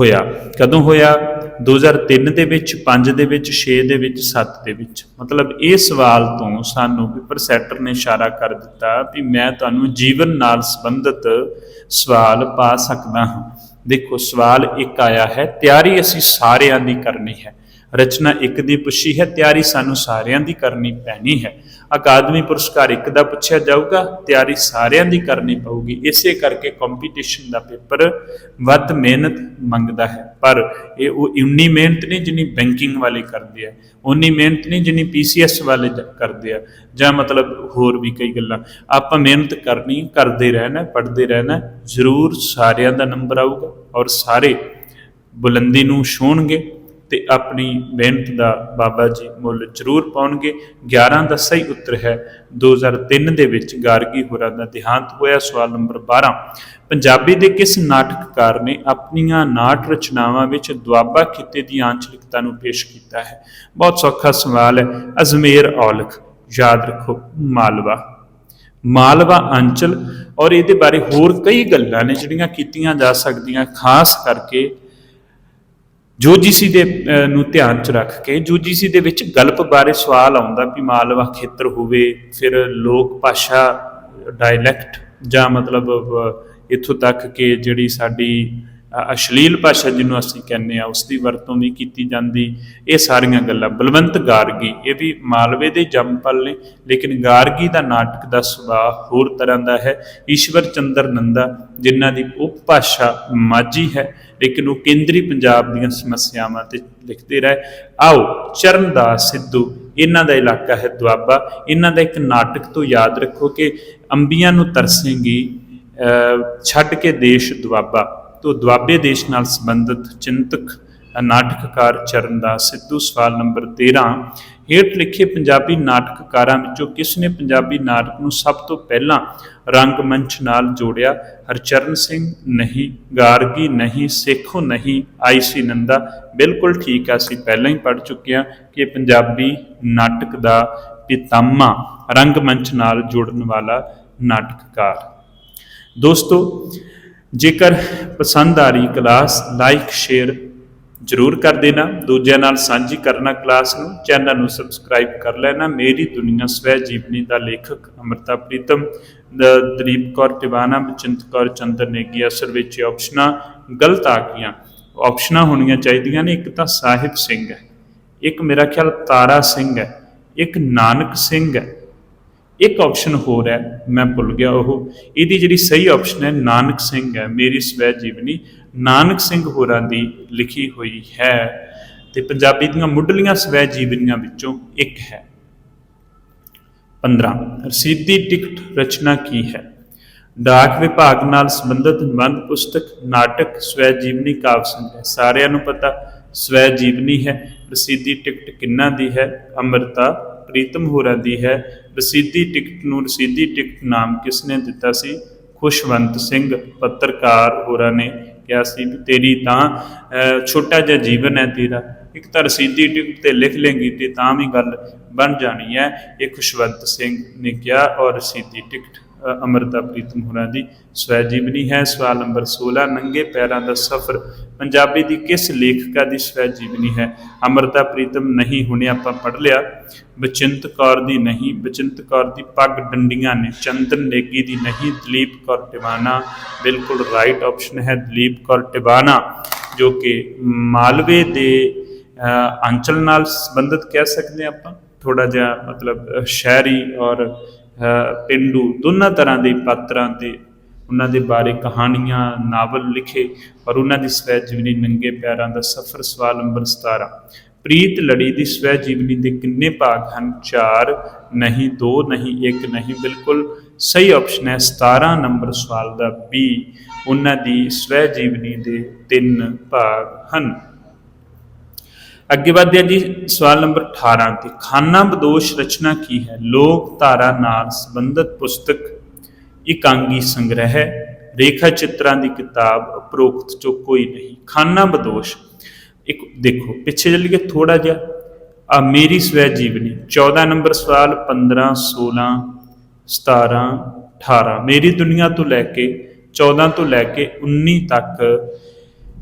ਹੋਇਆ। ਕਦੋਂ ਹੋਇਆ? 2003 ਦੇ ਵਿੱਚ 5 ਦੇ ਵਿੱਚ 6 ਦੇ ਵਿੱਚ 7 ਦੇ ਵਿੱਚ। ਮਤਲਬ ਇਹ ਸਵਾਲ ਤੋਂ ਸਾਨੂੰ ਪੇਪਰ ਸੈਟਰ ਨੇ ਇਸ਼ਾਰਾ ਕਰ ਦਿੱਤਾ ਵੀ ਮੈਂ ਤੁਹਾਨੂੰ ਜੀਵਨ ਨਾਲ ਸੰਬੰਧਿਤ ਸਵਾਲ ਪਾ ਸਕਦਾ ਹਾਂ। ਦੇਖੋ, ਸਵਾਲ ਇੱਕ ਆਇਆ ਹੈ, ਤਿਆਰੀ ਅਸੀਂ ਸਾਰਿਆਂ ਦੀ ਕਰਨੀ ਹੈ। ਰਚਨਾ ਇੱਕ ਦੀ ਪੁੱਛੀ ਹੈ, ਤਿਆਰੀ ਸਾਨੂੰ ਸਾਰਿਆਂ ਦੀ ਕਰਨੀ ਪੈਣੀ ਹੈ। ਅਕਾਦਮੀ ਪੁਰਸਕਾਰ ਇੱਕ ਦਾ ਪੁੱਛਿਆ ਜਾਊਗਾ, ਤਿਆਰੀ ਸਾਰਿਆਂ ਦੀ ਕਰਨੀ ਪਊਗੀ। ਇਸੇ ਕਰਕੇ ਕੰਪੀਟੀਸ਼ਨ ਦਾ ਪੇਪਰ ਵੱਧ ਮਿਹਨਤ ਮੰਗਦਾ ਹੈ। ਪਰ ਇਹ ਉਹ ਉਨੀ ਮਿਹਨਤ ਨਹੀਂ ਜਿੰਨੀ ਬੈਂਕਿੰਗ ਵਾਲੇ ਕਰਦੇ ਆ। ਉਨੀ ਮਿਹਨਤ ਨਹੀਂ ਜਿੰਨੀ ਪੀਸੀਐਸ ਵਾਲੇ ਕਰਦੇ ਆ। ਜਾਂ ਮਤਲਬ ਹੋਰ ਵੀ ਕਈ ਗੱਲਾਂ। ਆਪਾਂ ਮਿਹਨਤ ਕਰਨੀ, ਕਰਦੇ ਰਹਿਣਾ, ਪੜ੍ਹਦੇ ਰਹਿਣਾ, ਜ਼ਰੂਰ ਸਾਰਿਆਂ ਦਾ ਨੰਬਰ ਆਊਗਾ ਔਰ ਸਾਰੇ ਬੁਲੰਦੀ ਨੂੰ ਛੂਹਣਗੇ। ਤੇ ਆਪਣੀ ਮਿਹਨਤ ਦਾ ਬਾਬਾ ਜੀ ਮੁੱਲ ਜ਼ਰੂਰ ਪਾਉਣਗੇ। 11 ਦਾ ਸਹੀ ਉੱਤਰ ਹੈ। 2003 ਦੇ ਵਿੱਚ ਗਾਰਗੀ ਹੋਰਾਂ ਦਾ ਦੇਹਾਂਤ ਹੋਇਆ। ਸਵਾਲ ਨੰਬਰ 12 ਪੰਜਾਬੀ ਦੇ ਕਿਸ ਨਾਟਕਕਾਰ ਨੇ ਆਪਣੀਆਂ ਨਾਟ ਰਚਨਾਵਾਂ ਵਿੱਚ ਦੁਆਬਾ ਖਿੱਤੇ ਦੀ ਆਂਚਲਿਕਤਾ ਨੂੰ ਪੇਸ਼ ਕੀਤਾ ਹੈ? ਬਹੁਤ ਸੌਖਾ ਸਵਾਲ ਹੈ। ਅਜ਼ਮੇਰ ਔਲਖ। ਯਾਦ ਰੱਖੋ, ਮਾਲਵਾ। ਮਾਲਵਾ ਅੰਚਲ। ਔਰ ਇਹਦੇ ਬਾਰੇ ਹੋਰ ਕਈ ਗੱਲਾਂ ਨੇ ਜਿਹੜੀਆਂ ਕੀਤੀਆਂ ਜਾ ਸਕਦੀਆਂ, ਖਾਸ ਕਰਕੇ ਯੂਜੀਸੀ ਦੇ ਨੂੰ ਧਿਆਨ ਚ ਰੱਖ ਕੇ ਯੂਜੀਸੀ ਦੇ ਵਿੱਚ ਗਲਪ ਬਾਰੇ ਸਵਾਲ ਆਉਂਦਾ ਵੀ ਮਾਲਵਾ ਖੇਤਰ ਹੋਵੇ ਫਿਰ ਲੋਕ ਭਾਸ਼ਾ ਡਾਇਲੈਕਟ ਜਾਂ ਮਤਲਬ ਅਹ, ਇੱਥੋਂ ਤੱਕ ਕਿ ਜਿਹੜੀ ਸਾਡੀ ਅਸ਼ਲੀਲ ਭਾਸ਼ਾ ਜਿਹਨੂੰ ਅਸੀਂ ਕਹਿੰਦੇ ਆ ਉਸ ਦੀ ਵਰਤੋਂ ਵੀ ਕੀਤੀ ਜਾਂਦੀ। ਇਹ ਸਾਰੀਆਂ ਗੱਲਾਂ ਬਲਵੰਤ ਗਾਰਗੀ, ਇਹ ਵੀ ਮਾਲਵੇ ਦੇ ਜੰਮਪਲ ਨੇ, ਲੇਕਿਨ ਗਾਰਗੀ ਦਾ ਨਾਟਕ ਦਾ ਸੁਭਾਅ ਹੋਰ ਤਰ੍ਹਾਂ ਦਾ ਹੈ। ਈਸ਼ਵਰ ਚੰਦਰ ਨੰਦਾ, ਜਿਨ੍ਹਾਂ ਦੀ ਉਪਭਾਸ਼ਾ ਮਾਝੀ ਹੈ, ਲੇਕਿਨ ਉਹ ਕੇਂਦਰੀ ਪੰਜਾਬ ਦੀਆਂ ਸਮੱਸਿਆਵਾਂ ਤੇ ਲਿਖਦੇ ਰਹੇ। ਆਓ, ਚਰਨਦਾਸ ਸਿੱਧੂ, ਇਹਨਾਂ ਦਾ ਇਲਾਕਾ ਹੈ ਦੁਆਬਾ। ਇਹਨਾਂ ਦਾ ਇੱਕ ਨਾਟਕ ਤੋਂ ਯਾਦ ਰੱਖੋ ਕਿ ਅੰਬੀਆਂ ਨੂੰ ਤਰਸੇਂਗੀ ਛੱਡ ਕੇ ਦੇਸ਼ ਦੁਆਬਾ। ਤੋਂ ਦੁਆਬੇ ਦੇਸ਼ ਨਾਲ ਸੰਬੰਧਿਤ ਚਿੰਤਕ, ਨਾਟਕਕਾਰ ਚਰਨਦਾਸ ਸਿੱਧੂ, ਸਵਾਲ ਨੰਬਰ 13 ਹੇਠ ਲਿਖੇ ਪੰਜਾਬੀ ਨਾਟਕਕਾਰਾਂ ਵਿੱਚੋਂ ਕਿਸ ਨੇ ਪੰਜਾਬੀ ਨਾਟਕ ਨੂੰ ਸਭ ਤੋਂ ਪਹਿਲਾਂ ਰੰਗਮੰਚ ਨਾਲ ਜੋੜਿਆ? ਹਰਚਰਨ ਸਿੰਘ, ਨਹੀਂ, ਗਾਰਗੀ, ਨਹੀਂ, ਸੇਖੋਂ ਨਹੀਂ ਆਈਸੀ ਨੰਦਾ। ਬਿਲਕੁਲ ਠੀਕ ਆ, ਅਸੀਂ ਪਹਿਲਾਂ ਹੀ ਪੜ ਚੁੱਕੇ ਹਾਂ ਕਿ ਪੰਜਾਬੀ ਨਾਟਕ ਦਾ ਪਿਤਾਮਾ ਰੰਗਮੰਚ ਨਾਲ ਜੋੜਨ ਵਾਲਾ ਨਾਟਕਕਾਰ। ਦੋਸਤੋ ਜੇਕਰ ਪਸੰਦ ਆ ਰਹੀ ਕਲਾਸ ਲਾਈਕ, ਸ਼ੇਅਰ ਜਰੂਰ ਕਰ ਦੇਣਾ। ਦੂਜਿਆਂ ਨਾਲ ਸਾਂਝੀ ਕਰਨਾ ਕਲਾਸ ਨੂੰ। ਚੈਨਲ ਨੂੰ ਸਬਸਕ੍ਰਾਈਬ ਕਰ ਲੈਣਾ। ਮੇਰੀ ਦੁਨੀਆ ਸਵੈ ਜੀਵਨੀ ਦਾ ਲੇਖਕ ਅਮਰਤਾ ਪ੍ਰੀਤਮ ਦਲੀਪ ਕੌਰ ਟਿਵਾਣਾ, ਬਚਿੰਤ ਕੌਰ ਚੰਦਰ ਨੇਗੀ ਅਸਲ ਵਿੱਚ ਇਹ ਆਪਸ਼ਨਾਂ ਗਲਤ ਆ ਗਈਆਂ। ਆਪਸ਼ਨਾਂ ਹੋਣੀਆਂ ਚਾਹੀਦੀਆਂ ਨੇ। ਇੱਕ ਤਾਂ ਸਾਹਿਬ ਸਿੰਘ ਹੈ। ਇੱਕ ਮੇਰਾ ਖਿਆਲ ਤਾਰਾ ਸਿੰਘ ਹੈ। ਇੱਕ ਨਾਨਕ ਸਿੰਘ ਹੈ। ਇੱਕ ਆਪਸ਼ਨ ਹੋਰ ਹੈ, ਮੈਂ ਭੁੱਲ ਗਿਆ ਉਹ। ਇਹਦੀ ਜਿਹੜੀ ਸਹੀ ਆਪਸ਼ਨ ਹੈ, ਨਾਨਕ ਸਿੰਘ ਹੈ, ਮੇਰੀ ਸਵੈ ਜੀਵਨੀ। ਨਾਨਕ ਸਿੰਘ ਹੋਰਾਂ ਦੀ ਲਿਖੀ ਹੋਈ ਹੈ ਤੇ ਪੰਜਾਬੀ ਦੀਆਂ ਮੁੱਢਲੀਆਂ ਸਵੈ ਜੀਵਨੀਆਂ ਵਿੱਚੋਂ ਇੱਕ ਹੈ। 15 ਰਸੀਦੀ ਟਿਕਟ ਰਚਨਾ ਕੀ ਹੈ? ਡਾਕ ਵਿਭਾਗ ਨਾਲ ਸੰਬੰਧਿਤ ਨਿਬੰਧ ਪੁਸਤਕ, ਨਾਟਕ, ਸਵੈ ਜੀਵਨੀ ਕਾਵ ਸੰਗ੍ਰਹਿ ਸਾਰਿਆਂ ਨੂੰ ਪਤਾ। ਸਵੈ ਜੀਵਨੀ ਹੈ, ਰਸੀਦੀ ਟਿਕਟ ਕਿੰਨਾ ਦੀ ਹੈ? ਅੰਮ੍ਰਿਤਾ ਪ੍ਰੀਤਮ ਹੋਰਾਂ ਦੀ ਹੈ। ਰਸੀਦੀ ਟਿਕਟ ਨੂੰ ਰਸੀਦੀ ਟਿਕਟ ਨਾਮ ਕਿਸ ਨੇ ਦਿੱਤਾ ਸੀ? ਖੁਸ਼ਵੰਤ ਸਿੰਘ, ਪੱਤਰਕਾਰ ਹੋਰਾਂ ਨੇ ਕਿਹਾ ਸੀ ਵੀ ਤੇਰੀ ਤਾਂ ਛੋਟਾ ਜਿਹਾ ਜੀਵਨ ਹੈ ਤੇਰਾ। ਇੱਕ ਤਾਂ ਰਸੀਦੀ ਟਿਕਟ ਤੇ ਲਿਖ ਲੇਂਗੀ ਤੇ ਤਾਂ ਵੀ ਗੱਲ ਬਣ ਜਾਣੀ ਹੈ, ਇਹ ਖੁਸ਼ਵੰਤ ਸਿੰਘ ਨੇ ਕਿਹਾ ਔਰ ਰਸੀਦੀ ਟਿਕਟ ਅੰਮ੍ਰਿਤਾ ਪ੍ਰੀਤਮ ਹੋਰਾਂ ਦੀ। ਸਵੈ ਜੀਵਨੀ ਹੈ, ਸਵਾਲ ਨੰਬਰ 16 ਨੰਗੇ ਪੈਰਾਂ ਦਾ ਸਫ਼ਰ। ਪੰਜਾਬੀ ਦੀ ਕਿਸ ਲੇਖਕਾ ਦੀ ਸਵੈ ਜੀਵਨੀ ਹੈ? ਅੰਮ੍ਰਿਤਾ ਪ੍ਰੀਤਮ ਨਹੀਂ ਹੁਣੇ ਆਪਾਂ ਪੜ੍ਹ ਲਿਆ। ਬਚਿੰਤ ਕੌਰ ਦੀ ਨਹੀਂ, ਬਚਿੰਤ ਕੌਰ ਦੀ ਪੱਗ ਡੰਡੀਆਂ ਨੇ, ਚੰਦਨ ਨੇਗੀ ਦੀ ਨਹੀਂ, ਦਲੀਪ ਕੌਰ ਟਿਵਾਣਾ। ਬਿਲਕੁਲ ਰਾਈਟ ਆਪਸ਼ਨ ਹੈ, ਦਲੀਪ ਕੌਰ ਟਿਵਾਣਾ, ਜੋ ਕਿ ਮਾਲਵੇ ਦੇ ਅੰਚਲ ਨਾਲ ਸੰਬੰਧਿਤ ਕਹਿ ਸਕਦੇ ਹਾਂ ਆਪਾਂ। ਥੋੜਾ ਜਿਹਾ ਮਤਲਬ ਸ਼ਹਿਰੀ ਔਰ ਪਿੰਡੂ ਦੋਨਾਂ ਤਰ੍ਹਾਂ ਦੇ ਪਾਤਰਾਂ ਦੇ ਉਹਨਾਂ ਦੇ ਬਾਰੇ ਕਹਾਣੀਆਂ, ਨਾਵਲ ਲਿਖੇ ਔਰ ਉਹਨਾਂ ਦੀ ਸਵੈ ਜੀਵਨੀ ਨੰਗੇ ਪਿਆਰਾਂ ਦਾ ਸਫ਼ਰ ਸਵਾਲ ਨੰਬਰ 17 ਪ੍ਰੀਤ ਲੜੀ ਦੀ ਸਵੈ ਜੀਵਨੀ ਦੇ ਕਿੰਨੇ ਭਾਗ ਹਨ? 4 ਨਹੀਂ 2 ਨਹੀਂ 1 ਨਹੀਂ, ਬਿਲਕੁਲ ਸਹੀ ਆਪਸ਼ਨ ਹੈ 17 ਨੰਬਰ ਸਵਾਲ ਦਾ B ਉਹਨਾਂ ਦੀ ਸਵੈ ਜੀਵਨੀ ਦੇ ਤਿੰਨ ਭਾਗ ਹਨ। ਅੱਗੇ ਵੱਧਦੇ ਹਾਂ ਜੀ, ਸਵਾਲ ਨੰਬਰ 18 ਤੇ। ਖਾਨਾ ਬਦੋਸ਼ ਰਚਨਾ ਕੀ ਹੈ? ਲੋਕ ਧਾਰਾ ਨਾਲ ਸੰਬੰਧਿਤ ਪੁਸਤਕ, ਇਕਾਂਗੀ ਸੰਗ੍ਰਹਿ, ਰੇਖਾ ਚਿੱਤਰਾਂ ਦੀ ਕਿਤਾਬ, ਉਪਰੋਕਤ ਚੋਂ ਕੋਈ ਨਹੀਂ। ਖਾਨਾ ਬਦੋਸ਼, ਇੱਕ ਦੇਖੋ, ਪਿੱਛੇ ਚੱਲੀਏ ਥੋੜਾ ਜਿਹਾ। ਆ ਮੇਰੀ ਸਵੈ ਜੀਵਨੀ 14 ਨੰਬਰ ਸਵਾਲ 15 16 17 18 ਮੇਰੀ ਦੁਨੀਆ ਤੋਂ ਲੈ ਕੇ 14 ਤੋਂ ਲੈ ਕੇ 19 ਤੱਕ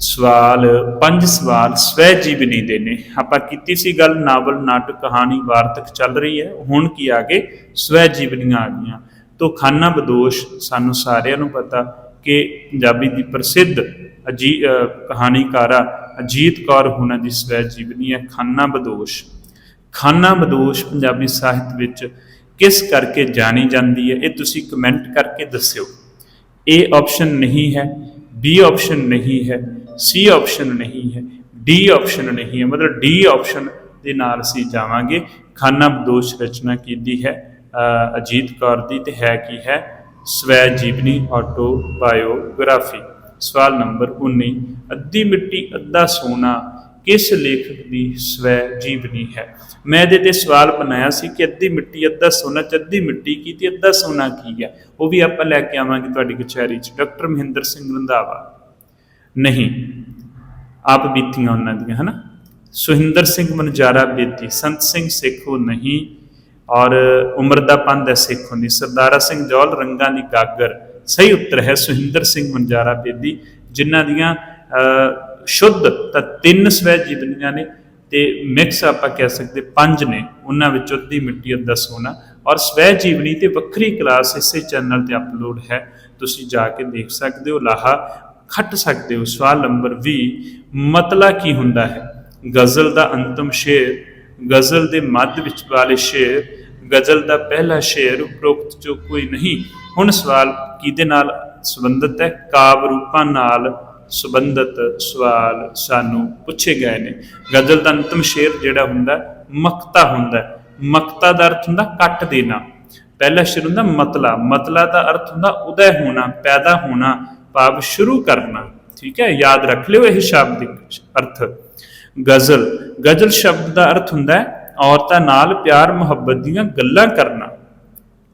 ਸਵਾਲ, ਪੰਜ ਸਵਾਲ ਸਵੈ ਜੀਵਨੀ ਦੇ ਨੇ। ਆਪਾਂ ਕੀਤੀ ਸੀ ਗੱਲ, ਨਾਵਲ, ਨਾਟਕ, ਕਹਾਣੀ, ਵਾਰਤਕ ਚੱਲ ਰਹੀ ਹੈ। ਹੁਣ ਕੀ ਆ ਗਏ? ਸਵੈ ਜੀਵਨੀਆਂ ਆ ਗਈਆਂ। ਤੋਂ ਖਾਨਾ ਬਦੋਸ਼ ਸਾਨੂੰ ਸਾਰਿਆਂ ਨੂੰ ਪਤਾ ਕਿ ਪੰਜਾਬੀ ਦੀ ਪ੍ਰਸਿੱਧ ਅਜੀ ਕਹਾਣੀਕਾਰਾ ਅਜੀਤ ਕੌਰ ਹੁਣਾਂ ਦੀ ਸਵੈ ਜੀਵਨੀ ਹੈ ਖਾਨਾ ਬਦੋਸ਼। ਖਾਨਾ ਬਦੋਸ਼ ਪੰਜਾਬੀ ਸਾਹਿਤ ਵਿੱਚ ਕਿਸ ਕਰਕੇ ਜਾਣੀ ਜਾਂਦੀ ਹੈ, ਇਹ ਤੁਸੀਂ ਕਮੈਂਟ ਕਰਕੇ ਦੱਸਿਓ। A ਆਪਸ਼ਨ ਨਹੀਂ ਹੈ B ਆਪਸ਼ਨ ਨਹੀਂ ਹੈ ਸੀ ਆਪਸ਼ਨ ਨਹੀਂ ਹੈ ਡੀ ਆਪਸ਼ਨ ਨਹੀਂ ਹੈ। ਮਤਲਬ ਡੀ ਆਪਸ਼ਨ ਦੇ ਨਾਲ ਅਸੀਂ ਜਾਵਾਂਗੇ। ਖਾਨਾ ਬਦੋਸ਼ ਰਚਨਾ ਕੀਤੀ ਹੈ ਅਜੀਤ ਕੌਰ ਦੀ ਤੇ ਹੈ ਕੀ ਹੈ? ਸਵੈ ਜੀਵਨੀ ਆਟੋ ਬਾਇਓਗ੍ਰਾਫੀ ਸਵਾਲ ਨੰਬਰ 19 ਅੱਧੀ ਮਿੱਟੀ, ਅੱਧਾ ਸੋਨਾ ਕਿਸ ਲੇਖਕ ਦੀ ਸਵੈ ਜੀਵਨੀ ਹੈ? ਮੈਂ ਇਹਦੇ ਤੇ ਸਵਾਲ ਬਣਾਇਆ ਸੀ ਕਿ ਅੱਧੀ ਮਿੱਟੀ, ਅੱਧਾ ਸੋਨਾ, ਚ ਅੱਧੀ ਮਿੱਟੀ ਕੀ ਤੇ ਅੱਧਾ ਸੋਨਾ ਕੀ ਹੈ? ਉਹ ਵੀ ਆਪਾਂ ਲੈ ਕੇ ਆਵਾਂਗੇ ਤੁਹਾਡੀ ਕਚਹਿਰੀ ਚ। ਡਾਕਟਰ ਮਹਿੰਦਰ ਸਿੰਘ ਰੰਧਾਵਾ। ਨਹੀਂ। ਆਪ ਬੀਤੀਆਂ ਉਹਨਾਂ ਦੀਆਂ ਹਨਾ? ਸੁਹਿੰਦਰ ਸਿੰਘ ਮਨਜਾਰਾ ਬੇਦੀ ਸੰਤ ਸਿੰਘ ਸੇਖੋ ਨਹੀਂ ਔਰ ਉਮਰ ਦਾ ਪੰਧ ਹੈ ਸੇਖੋਂ ਦੀ ਸਰਦਾਰਾ ਸਿੰਘ ਜੌਲ ਰੰਗਾਂ ਦੀ ਗਾਗਰ ਸਹੀ ਉੱਤਰ ਹੈ ਸੁਹਿੰਦਰ ਸਿੰਘ ਮਨਜਾਰਾ ਬੇਦੀ ਜਿਨ੍ਹਾਂ ਦੀਆਂ ਅਹ, ਸ਼ੁੱਧ ਤਾਂ ਤਿੰਨ ਸਵੈ ਜੀਵਨੀਆਂ ਨੇ ਤੇ ਮਿਕਸ ਆਪਾਂ ਕਹਿ ਸਕਦੇ ਪੰਜ ਨੇ ਉਹਨਾਂ ਵਿੱਚ ਅੱਧੀ ਮਿੱਟੀ ਅੱਧਾ ਸੋਨਾ। ਔਰ ਸਵੈ ਜੀਵਨੀ ਤੇ ਵੱਖਰੀ ਕਲਾਸ ਇਸੇ ਚੈਨਲ ਤੇ ਅਪਲੋਡ ਹੈ। ਤੁਸੀਂ ਜਾ ਕੇ ਦੇਖ ਸਕਦੇ ਹੋ ਲਾਹਾ ਖੱਟ ਸਕਦੇ ਹੋ? ਸਵਾਲ ਨੰਬਰ 20 ਮਤਲਾ ਕੀ ਹੁੰਦਾ ਹੈ? ਗਜ਼ਲ ਦਾ ਅੰਤਮ ਸ਼ੇਰ, ਗਜ਼ਲ ਦੇ ਮੱਧ ਵਿੱਚ ਵਾਲੇ ਸ਼ੇਰ, ਗਜ਼ਲ ਦਾ ਪਹਿਲਾ ਸ਼ੇਰ ਉਪਰੋਕਤ ਜੋ ਕੋਈ ਨਹੀਂ। ਹੁਣ ਸਵਾਲ ਕਿਹਦੇ ਨਾਲ ਸੰਬੰਧਿਤ ਹੈ? ਕਾਵ ਰੂਪਾਂ ਨਾਲ ਸੰਬੰਧਿਤ ਸਵਾਲ ਸਾਨੂੰ ਪੁੱਛੇ ਗਏ ਨੇ। ਗਜ਼ਲ ਦਾ ਅੰਤਮ ਸ਼ੇਰ ਜਿਹੜਾ ਹੁੰਦਾ, ਮਕਤਾ ਹੁੰਦਾ ਮਕਤਾ ਦਾ ਅਰਥ ਹੁੰਦਾ ਕੱਟ ਦੇਣਾ। ਪਹਿਲਾ ਸ਼ੇਰ ਹੁੰਦਾ ਮਤਲਾ। ਮਤਲਾ ਦਾ ਅਰਥ ਹੁੰਦਾ ਉਦੈ ਹੋਣਾ, ਪੈਦਾ ਹੋਣਾ। ਭਾਵ ਸ਼ੁਰੂ ਕਰਨਾ ਠੀਕ ਹੈ ਯਾਦ ਰੱਖ ਲਿਓ ਇਹ ਸ਼ਬਦਿਕ ਅਰਥ ਗਜ਼ਲ ਗਜ਼ਲ ਸ਼ਬਦ ਦਾ ਅਰਥ ਹੁੰਦਾ ਹੈ ਔਰਤਾਂ ਨਾਲ ਪਿਆਰ ਮੁਹੱਬਤ ਦੀਆਂ ਗੱਲਾਂ ਕਰਨਾ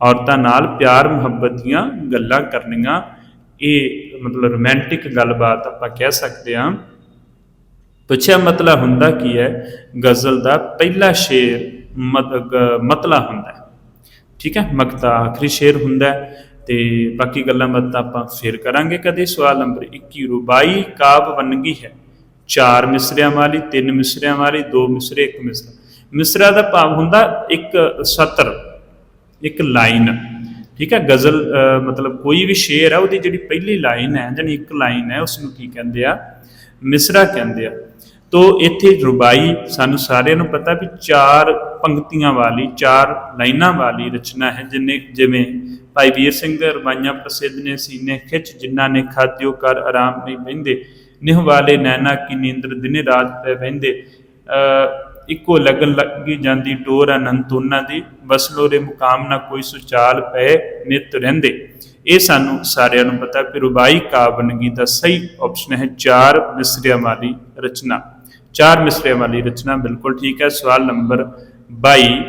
ਔਰਤਾਂ ਨਾਲ ਪਿਆਰ ਮੁਹੱਬਤ ਦੀਆਂ ਗੱਲਾਂ ਕਰਨੀਆਂ ਇਹ ਮਤਲਬ ਰੋਮਾਂਟਿਕ ਗੱਲਬਾਤ ਆਪਾਂ ਕਹਿ ਸਕਦੇ ਹਾਂ ਪੁੱਛਿਆ ਮਤਲਾ ਹੁੰਦਾ ਕੀ ਹੈ ਗਜ਼ਲ ਦਾ ਪਹਿਲਾ ਸ਼ੇਰ ਮਤ- ਗ- ਮਤਲਾ ਹੁੰਦਾ ਹੈ ਠੀਕ ਹੈ ਮਕਤਾ ਆਖਰੀ ਸ਼ੇਰ ਹੁੰਦਾ ਹੈ ਤੇ ਬਾਕੀ ਗੱਲਾਂ ਬਾਤਾਂ ਆਪਾਂ ਫੇਰ ਕਰਾਂਗੇ ਕਦੇ। ਸਵਾਲ ਨੰਬਰ 21 ਰੁਬਾਈ ਕਾਵ ਵੰਨਗੀ ਹੈ। ਚਾਰ ਮਿਸਰਿਆਂ ਵਾਲੀ, ਤਿੰਨ ਮਿਸਰਿਆਂ ਵਾਲੀ, ਦੋ ਮਿਸਰੇ, ਇੱਕ ਮਿਸਰਾ। ਮਿਸਰਾ ਦਾ ਭਾਵ ਹੁੰਦਾ ਇੱਕ ਸਤਰ, ਇੱਕ ਲਾਈਨ। ਠੀਕ ਹੈ, ਗਜ਼ਲ ਮਤਲਬ ਕੋਈ ਵੀ ਸ਼ੇਰ ਹੈ ਉਹਦੀ ਜਿਹੜੀ ਪਹਿਲੀ ਲਾਈਨ ਹੈ ਜਾਨੀ ਇੱਕ ਲਾਈਨ ਹੈ ਉਸ ਨੂੰ ਕੀ ਕਹਿੰਦੇ ਆ? ਮਿਸਰਾ ਕਹਿੰਦੇ ਆ। ਤੋ ਇੱਥੇ ਰੁਬਾਈ ਸਾਨੂੰ ਸਾਰਿਆਂ ਨੂੰ ਪਤਾ ਵੀ ਚਾਰ ਪੰਕਤੀਆਂ ਵਾਲੀ, ਚਾਰ ਲਾਈਨਾਂ ਵਾਲੀ ਰਚਨਾ ਹੈ, ਜਿਨੇ ਜਿਵੇਂ ਭਾਈ ਵੀਰ ਸਿੰਘ ਦੇ ਰਵਾਈਆਂ ਪ੍ਰਸਿੱਧ ਨੇ ਸੀਨੇ ਖਿੱਚ, ਜਿਨ੍ਹਾਂ ਨੇ ਖਾਦਿਓ ਕਰ ਆਰਾਮ ਨਹੀਂ ਬਹਿੰਦੇ ਨਿਹ ਵਾਲੇ ਨੈਣਾ ਕੀ ਨੀਂਦਰ ਦਿਨੇ ਰਾਤ ਪੈ ਬਹਿੰਦੇ ਇੱਕੋ ਲਗਨ ਲੱਗੀ ਜਾਂਦੀ ਟੋਰ ਅਨੰਤ ਉਹਨਾਂ ਦੀ। ਬਸਲੋਰੇ ਮੁਕਾਮ ਨਾ ਕੋਈ ਸੁਚਾਲ ਪਏ ਨਿਤ ਰਹਿੰਦੇ। ਇਹ ਸਾਨੂੰ ਸਾਰਿਆਂ ਨੂੰ ਪਤਾ ਕਿ ਰੁਬਾਈ ਕਾਬਨਗੀ ਦਾ ਸਹੀ ਆਪਸ਼ਨ ਹੈ ਚਾਰ ਮਿਸਰਿਆਂ ਵਾਲੀ ਰਚਨਾ। ਚਾਰ ਮਿਸਰਿਆਂ ਵਾਲੀ ਰਚਨਾ, ਬਿਲਕੁਲ ਠੀਕ ਹੈ। ਸਵਾਲ ਨੰਬਰ 22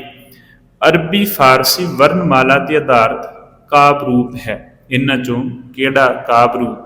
ਅਰਬੀ ਫਾਰਸੀ ਵਰਣਮਾਲਾ ਤੇ ਆਧਾਰਿਤ ਕਾਵ ਰੂਪ ਹੈ। ਇਹਨਾਂ ਚੋਂ ਕਿਹੜਾ ਕਾਵ ਰੂਪ?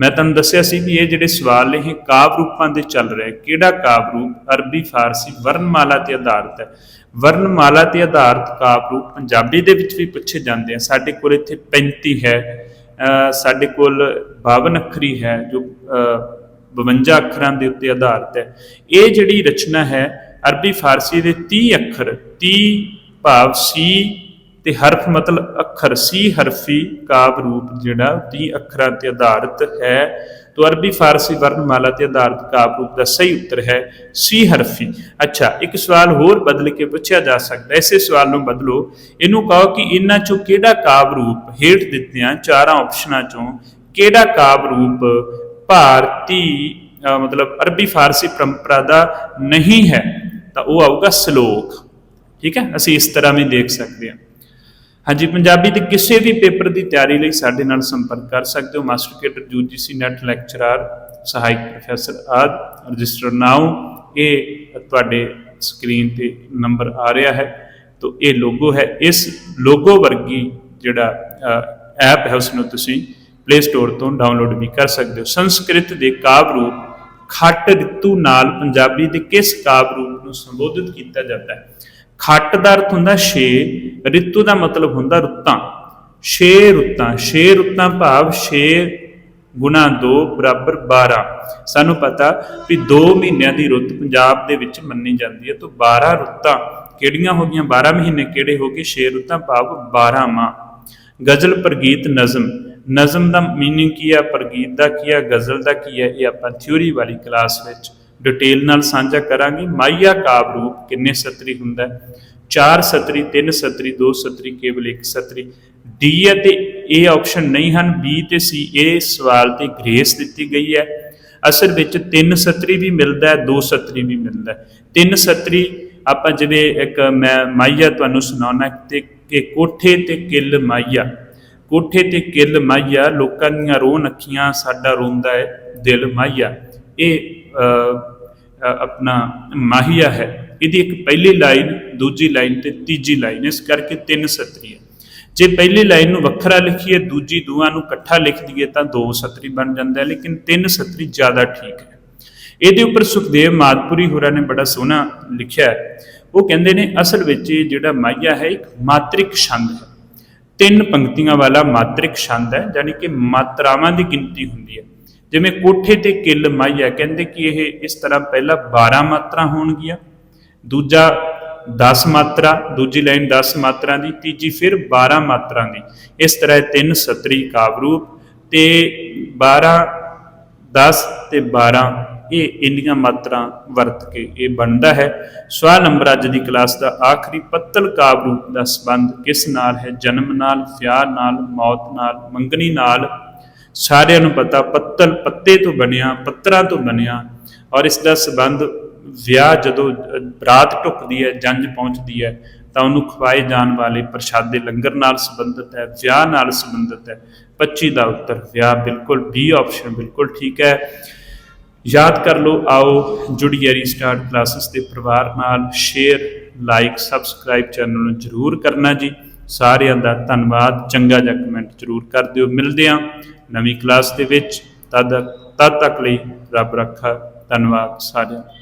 ਮੈਂ ਤੁਹਾਨੂੰ ਦੱਸਿਆ ਸੀ ਵੀ ਇਹ ਜਿਹੜੇ ਸਵਾਲ ਨੇ, ਇਹ ਕਾਵ ਰੂਪਾਂ ਦੇ ਚੱਲ ਰਹੇ। ਕਿਹੜਾ ਕਾਵ ਰੂਪ? ਅਰਬੀ, ਫਾਰਸੀ, ਵਰਣਮਾਲਾ ਤੇ ਆਧਾਰਿਤ ਹੈ। ਵਰਣਮਾਲਾ ਤੇ ਆਧਾਰਿਤ ਕਾਵ ਰੂਪ ਪੰਜਾਬੀ ਦੇ ਵਿੱਚ ਵੀ ਪੁੱਛੇ ਜਾਂਦੇ ਆ। ਸਾਡੇ ਕੋਲ ਇੱਥੇ 35 ਹੈ। ਅਹ ਸਾਡੇ ਕੋਲ 52 ਅੱਖਰੀ ਹੈ, ਜੋ, ਅਹ 52 ਅੱਖਰਾਂ ਦੇ ਉੱਤੇ ਆਧਾਰਿਤ ਹੈ। ਇਹ ਜਿਹੜੀ ਰਚਨਾ ਹੈ, ਅਰਬੀ, ਫਾਰਸੀ ਦੇ 30 ਅੱਖਰ 30 ਭਾਵ ਸੀ ਤੇ ਹਰਫ ਮਤਲਬ ਅੱਖਰ ਸੀ, ਹਰਫੀ ਕਾਵ ਰੂਪ ਜਿਹੜਾ 30 ਅੱਖਰਾਂ ਤੇ ਆਧਾਰਿਤ ਹੈ। ਤੋ ਅਰਬੀ ਫਾਰਸੀ ਵਰਣਮਾਲਾ ਤੇ ਆਧਾਰਿਤ ਕਾਵ ਰੂਪ ਦਾ ਸਹੀ ਉੱਤਰ ਹੈ ਸੀ, ਹਰਫੀ। ਅੱਛਾ, ਇੱਕ ਸਵਾਲ ਹੋਰ ਬਦਲ ਕੇ ਪੁੱਛਿਆ ਜਾ ਸਕਦਾ ਇਸੇ ਸਵਾਲ ਨੂੰ ਬਦਲੋ। ਇਹਨੂੰ ਕਹੋ ਕਿ ਇਹਨਾਂ ਚੋਂ ਕਿਹੜਾ ਕਾਵ ਰੂਪ ਹੇਠ ਦਿੱਤਿਆਂ ਚਾਰਾਂ ਆਪਸ਼ਨਾਂ ਚੋਂ ਕਿਹੜਾ ਕਾਵ ਰੂਪ ਭਾਰਤੀ ਮਤਲਬ ਅਰਬੀ ਫਾਰਸੀ ਪਰੰਪਰਾ ਦਾ ਨਹੀਂ ਹੈ? ਤਾਂ ਉਹ ਆਊਗਾ ਸ਼ਲੋਕ। ਠੀਕ ਹੈ? ਅਸੀਂ ਇਸ ਤਰ੍ਹਾਂ ਵੀ ਦੇਖ ਸਕਦੇ ਹਾਂ। ਹਾਂਜੀ, ਪੰਜਾਬੀ ਦੇ ਕਿਸੇ ਵੀ ਪੇਪਰ ਦੀ ਤਿਆਰੀ ਲਈ ਸਾਡੇ ਨਾਲ ਸੰਪਰਕ ਕਰ ਸਕਦੇ ਹੋ master cadre UGC NET lecturer, ਸਹਾਇਕ ਪ੍ਰੋਫੈਸਰ ਆਦ, ਰਜਿਸਟਰ ਨਾਓ। ਇਹ ਤੁਹਾਡੇ ਸਕਰੀਨ ਤੇ ਨੰਬਰ ਆ ਰਿਹਾ ਹੈ। ਤੋ ਇਹ ਲੋਗੋ ਹੈ। ਇਸ ਲੋਗੋ ਵਰਗੀ ਜਿਹੜਾ ਐਪ ਹੈ ਉਸ ਨੂੰ ਤੁਸੀਂ ਪਲੇ ਸਟੋਰ ਤੋਂ ਡਾਊਨਲੋਡ ਵੀ ਕਰ ਸਕਦੇ ਹੋ। ਸੰਸਕ੍ਰਿਤ ਦੇ ਕਾਵ ਰੂਪ ਖੱਟ ਰਿਤੂ ਨਾਲ ਪੰਜਾਬੀ ਦੇ ਕਿਸ ਕਾਵ ਰੂਪ ਨੂੰ ਸੰਬੋਧਿਤ ਕੀਤਾ ਜਾਂਦਾ ਹੈ? ਖੱਟ ਦਾ ਅਰਥ ਹੁੰਦਾ ਛੇ ਰਿਤੂ ਦਾ ਮਤਲਬ ਹੁੰਦਾ ਰੁੱਤਾਂ। ਛੇ ਰੁੱਤਾਂ ਛੇ ਰੁੱਤਾਂ ਭਾਵ 6 ਗੁਣਾ 2 ਬਰਾਬਰ 12 ਸਾਨੂੰ ਪਤਾ ਵੀ 2 ਮਹੀਨਿਆਂ ਦੀ ਰੁੱਤ ਪੰਜਾਬ ਦੇ ਵਿੱਚ ਮੰਨੀ ਜਾਂਦੀ ਹੈ। ਤਾਂ 12 ਰੁੱਤਾਂ ਕਿਹੜੀਆਂ ਹੋ ਗਈਆਂ? 12 ਮਹੀਨੇ ਕਿਹੜੇ ਹੋ ਗਏ? 6 ਰੁੱਤਾਂ ਭਾਵ 12 ਮਾਂ ਗਜ਼ਲ ਪ੍ਰਗੀਤ ਨਜ਼ਮ। ਨਜ਼ਮ ਦਾ ਮੀਨਿੰਗ ਕੀ ਹੈ ਪ੍ਰਗੀਤ ਦਾ ਕੀ ਹੈ ਗਜ਼ਲ ਦਾ ਕੀ ਹੈ ਇਹ ਆਪਾਂ ਥਿਊਰੀ ਵਾਲੀ ਕਲਾਸ ਵਿੱਚ ਡਿਟੇਲ ਨਾਲ ਸਾਂਝਾ ਕਰਾਂਗੇ। ਮਾਈਆ ਕਾਵ ਰੂਪ ਕਿੰਨੇ ਸਤਰੀ ਹੁੰਦਾ ਹੈ ਚਾਰ ਸਤਰੀ, ਤਿੰਨ ਸਤਰੀ, ਦੋ ਸਤਰੀ, ਕੇਵਲ ਇੱਕ ਸਤਰੀ। ਡੀ ਅਤੇ ਏ ਆਪਸ਼ਨ ਨਹੀਂ ਹਨ। ਬੀ ਤੇ ਸੀ ਇਹ ਸਵਾਲ ਤੇ ਗ੍ਰੇਸ ਦਿੱਤੀ ਗਈ ਹੈ। ਅਸਲ ਵਿੱਚ ਤਿੰਨ ਸਤਰੀ ਵੀ ਮਿਲਦਾ ਹੈ, ਦੋ ਸਤਰੀ ਵੀ ਮਿਲਦਾ ਹੈ। ਤਿੰਨ ਸਤਰੀ, ਆਪਾਂ ਜਿਵੇਂ ਇੱਕ ਮੈਂ ਮਾਈਆ ਤੁਹਾਨੂੰ ਸੁਣਾਉਣਾ ਤੇ ਕਿ ਕੋਠੇ ਤੇ ਕਿੱਲ ਮਾਈਆ ਕੋਠੇ ਤੇ ਕਿੱਲ ਮਾਈਆ ਲੋਕਾਂ ਦੀਆਂ ਰੋਹ ਨੱਖੀਆਂ, ਸਾਡਾ ਰੋਂਦਾ ਹੈ, ਦਿਲ ਮਾਈਆ ਇਹ ਆਪਣਾ ਮਾਹੀਆ ਹੈ। ਇਹਦੀ ਇੱਕ ਪਹਿਲੀ ਲਾਈਨ ਦੂਜੀ ਲਾਈਨ ਤੇ ਤੀਜੀ ਲਾਈਨ, ਇਸ ਕਰਕੇ ਤਿੰਨ ਸਤਰੀ ਹੈ ਜੇ ਪਹਿਲੀ ਲਾਈਨ ਨੂੰ ਵੱਖਰਾ ਲਿਖੀਏ, ਦੂਜੀ ਦੋਵਾਂ ਨੂੰ ਇਕੱਠਾ ਲਿਖ ਦਈਏ, ਤਾਂ ਦੋ ਸਤਰੀ ਬਣ ਜਾਂਦਾ ਹੈ ਲੇਕਿਨ ਤਿੰਨ ਸਤਰੀ ਜ਼ਿਆਦਾ ਠੀਕ ਹੈ। ਇਹਦੇ ਉੱਪਰ ਸੁਖਦੇਵ ਮਾਦਪੁਰੀ ਹੋਰਾਂ ਨੇ ਬੜਾ ਸੋਹਣਾ ਲਿਖਿਆ ਹੈ। ਉਹ ਕਹਿੰਦੇ ਨੇ, ਅਸਲ ਵਿੱਚ ਇਹ ਜਿਹੜਾ ਮਾਈਆ ਹੈ, ਇੱਕ ਮਾਤ੍ਰਿਕ ਛੰਦ ਹੈ। ਤਿੰਨ ਪੰਕਤੀਆਂ ਵਾਲਾ ਮਾਤ੍ਰਿਕ ਛੰਦ ਹੈ ਯਾਨੀ ਕਿ ਮਾਤਰਾਵਾਂ ਦੀ ਗਿਣਤੀ ਹੁੰਦੀ ਹੈ। ਜਿਵੇਂ ਕੋਠੇ ਤੇ ਕਿੱਲ ਮਾਈਆ ਕਹਿੰਦੇ ਕਿ ਇਹ ਇਸ ਤਰ੍ਹਾਂ ਪਹਿਲਾਂ 12 ਮਾਤਰਾ ਹੋਣਗੀਆਂ, ਦੂਜਾ 10 ਮਾਤਰਾ, ਦੂਜੀ ਲਾਈਨ 10 ਮਾਤਰਾ ਦੀ, ਤੀਜੀ ਫਿਰ 12 ਮਾਤਰਾ ਦੀ। ਇਸ ਤਰ੍ਹਾਂ ਇਹ ਤਿੰਨ ਸਤਰੀ ਕਾਵਰੂਪ ਤੇ 12 10 ਤੇ 12 ਇਹ ਇੰਨੀਆਂ ਮਾਤਰਾ ਵਰਤ ਕੇ ਇਹ ਬਣਦਾ ਹੈ। ਸਵਾਲ ਨੰਬਰ ਅੱਜ ਦੀ ਕਲਾਸ ਦਾ ਆਖਰੀ ਪੱਤਲ ਕਾਵ ਰੂਪ ਦਾ ਸੰਬੰਧ ਕਿਸ ਨਾਲ ਹੈ? ਜਨਮ ਨਾਲ, ਵਿਆਹ ਨਾਲ, ਮੌਤ ਨਾਲ, ਮੰਗਣੀ ਨਾਲ? ਸਾਰਿਆਂ ਨੂੰ ਪਤਾ, ਪੱਤਲ ਪੱਤੇ ਤੋਂ ਬਣਿਆ, ਪੱਤਰਾਂ ਤੋਂ ਬਣਿਆ ਔਰ ਇਸ ਦਾ ਸੰਬੰਧ ਵਿਆਹ ਜਦੋਂ ਰਾਤ ਢੁੱਕਦੀ ਹੈ ਜੰਜ ਪਹੁੰਚਦੀ ਹੈ, ਤਾਂ ਉਹਨੂੰ ਖਵਾਏ ਜਾਣ ਵਾਲੇ ਪ੍ਰਸ਼ਾਦੇ ਲੰਗਰ ਨਾਲ ਸੰਬੰਧਿਤ ਹੈ ਵਿਆਹ ਨਾਲ ਸੰਬੰਧਿਤ ਹੈ। 25 ਦਾ ਉੱਤਰ ਵਿਆਹ ਬਿਲਕੁਲ ਬੀ ਆਪਸ਼ਨ ਬਿਲਕੁਲ ਠੀਕ ਹੈ। ਯਾਦ ਕਰ ਲਓ, ਆਓ ਜੁੜੀਏ ਰੀਸਟਾਰਟ ਕਲਾਸਿਸ ਦੇ ਪਰਿਵਾਰ ਨਾਲ ਸ਼ੇਅਰ ਲਾਈਕ ਸਬਸਕ੍ਰਾਈਬ ਚੈਨਲ ਨੂੰ ਜਰੂਰ ਕਰਨਾ ਜੀ। ਸਾਰਿਆਂ ਦਾ ਧੰਨਵਾਦ, ਚੰਗਾ ਜਿਹਾ ਕਮੈਂਟ ਜਰੂਰ ਕਰ ਦਿਓ। ਮਿਲਦੇ ਹਾਂ ਨਵੀਂ ਕਲਾਸ ਦੇ ਵਿੱਚ। ਤਦ ਤਦ ਤੱਕ ਲਈ ਰੱਬ ਰੱਖਾ। ਧੰਨਵਾਦ ਸਾਰਿਆਂ ਦਾ।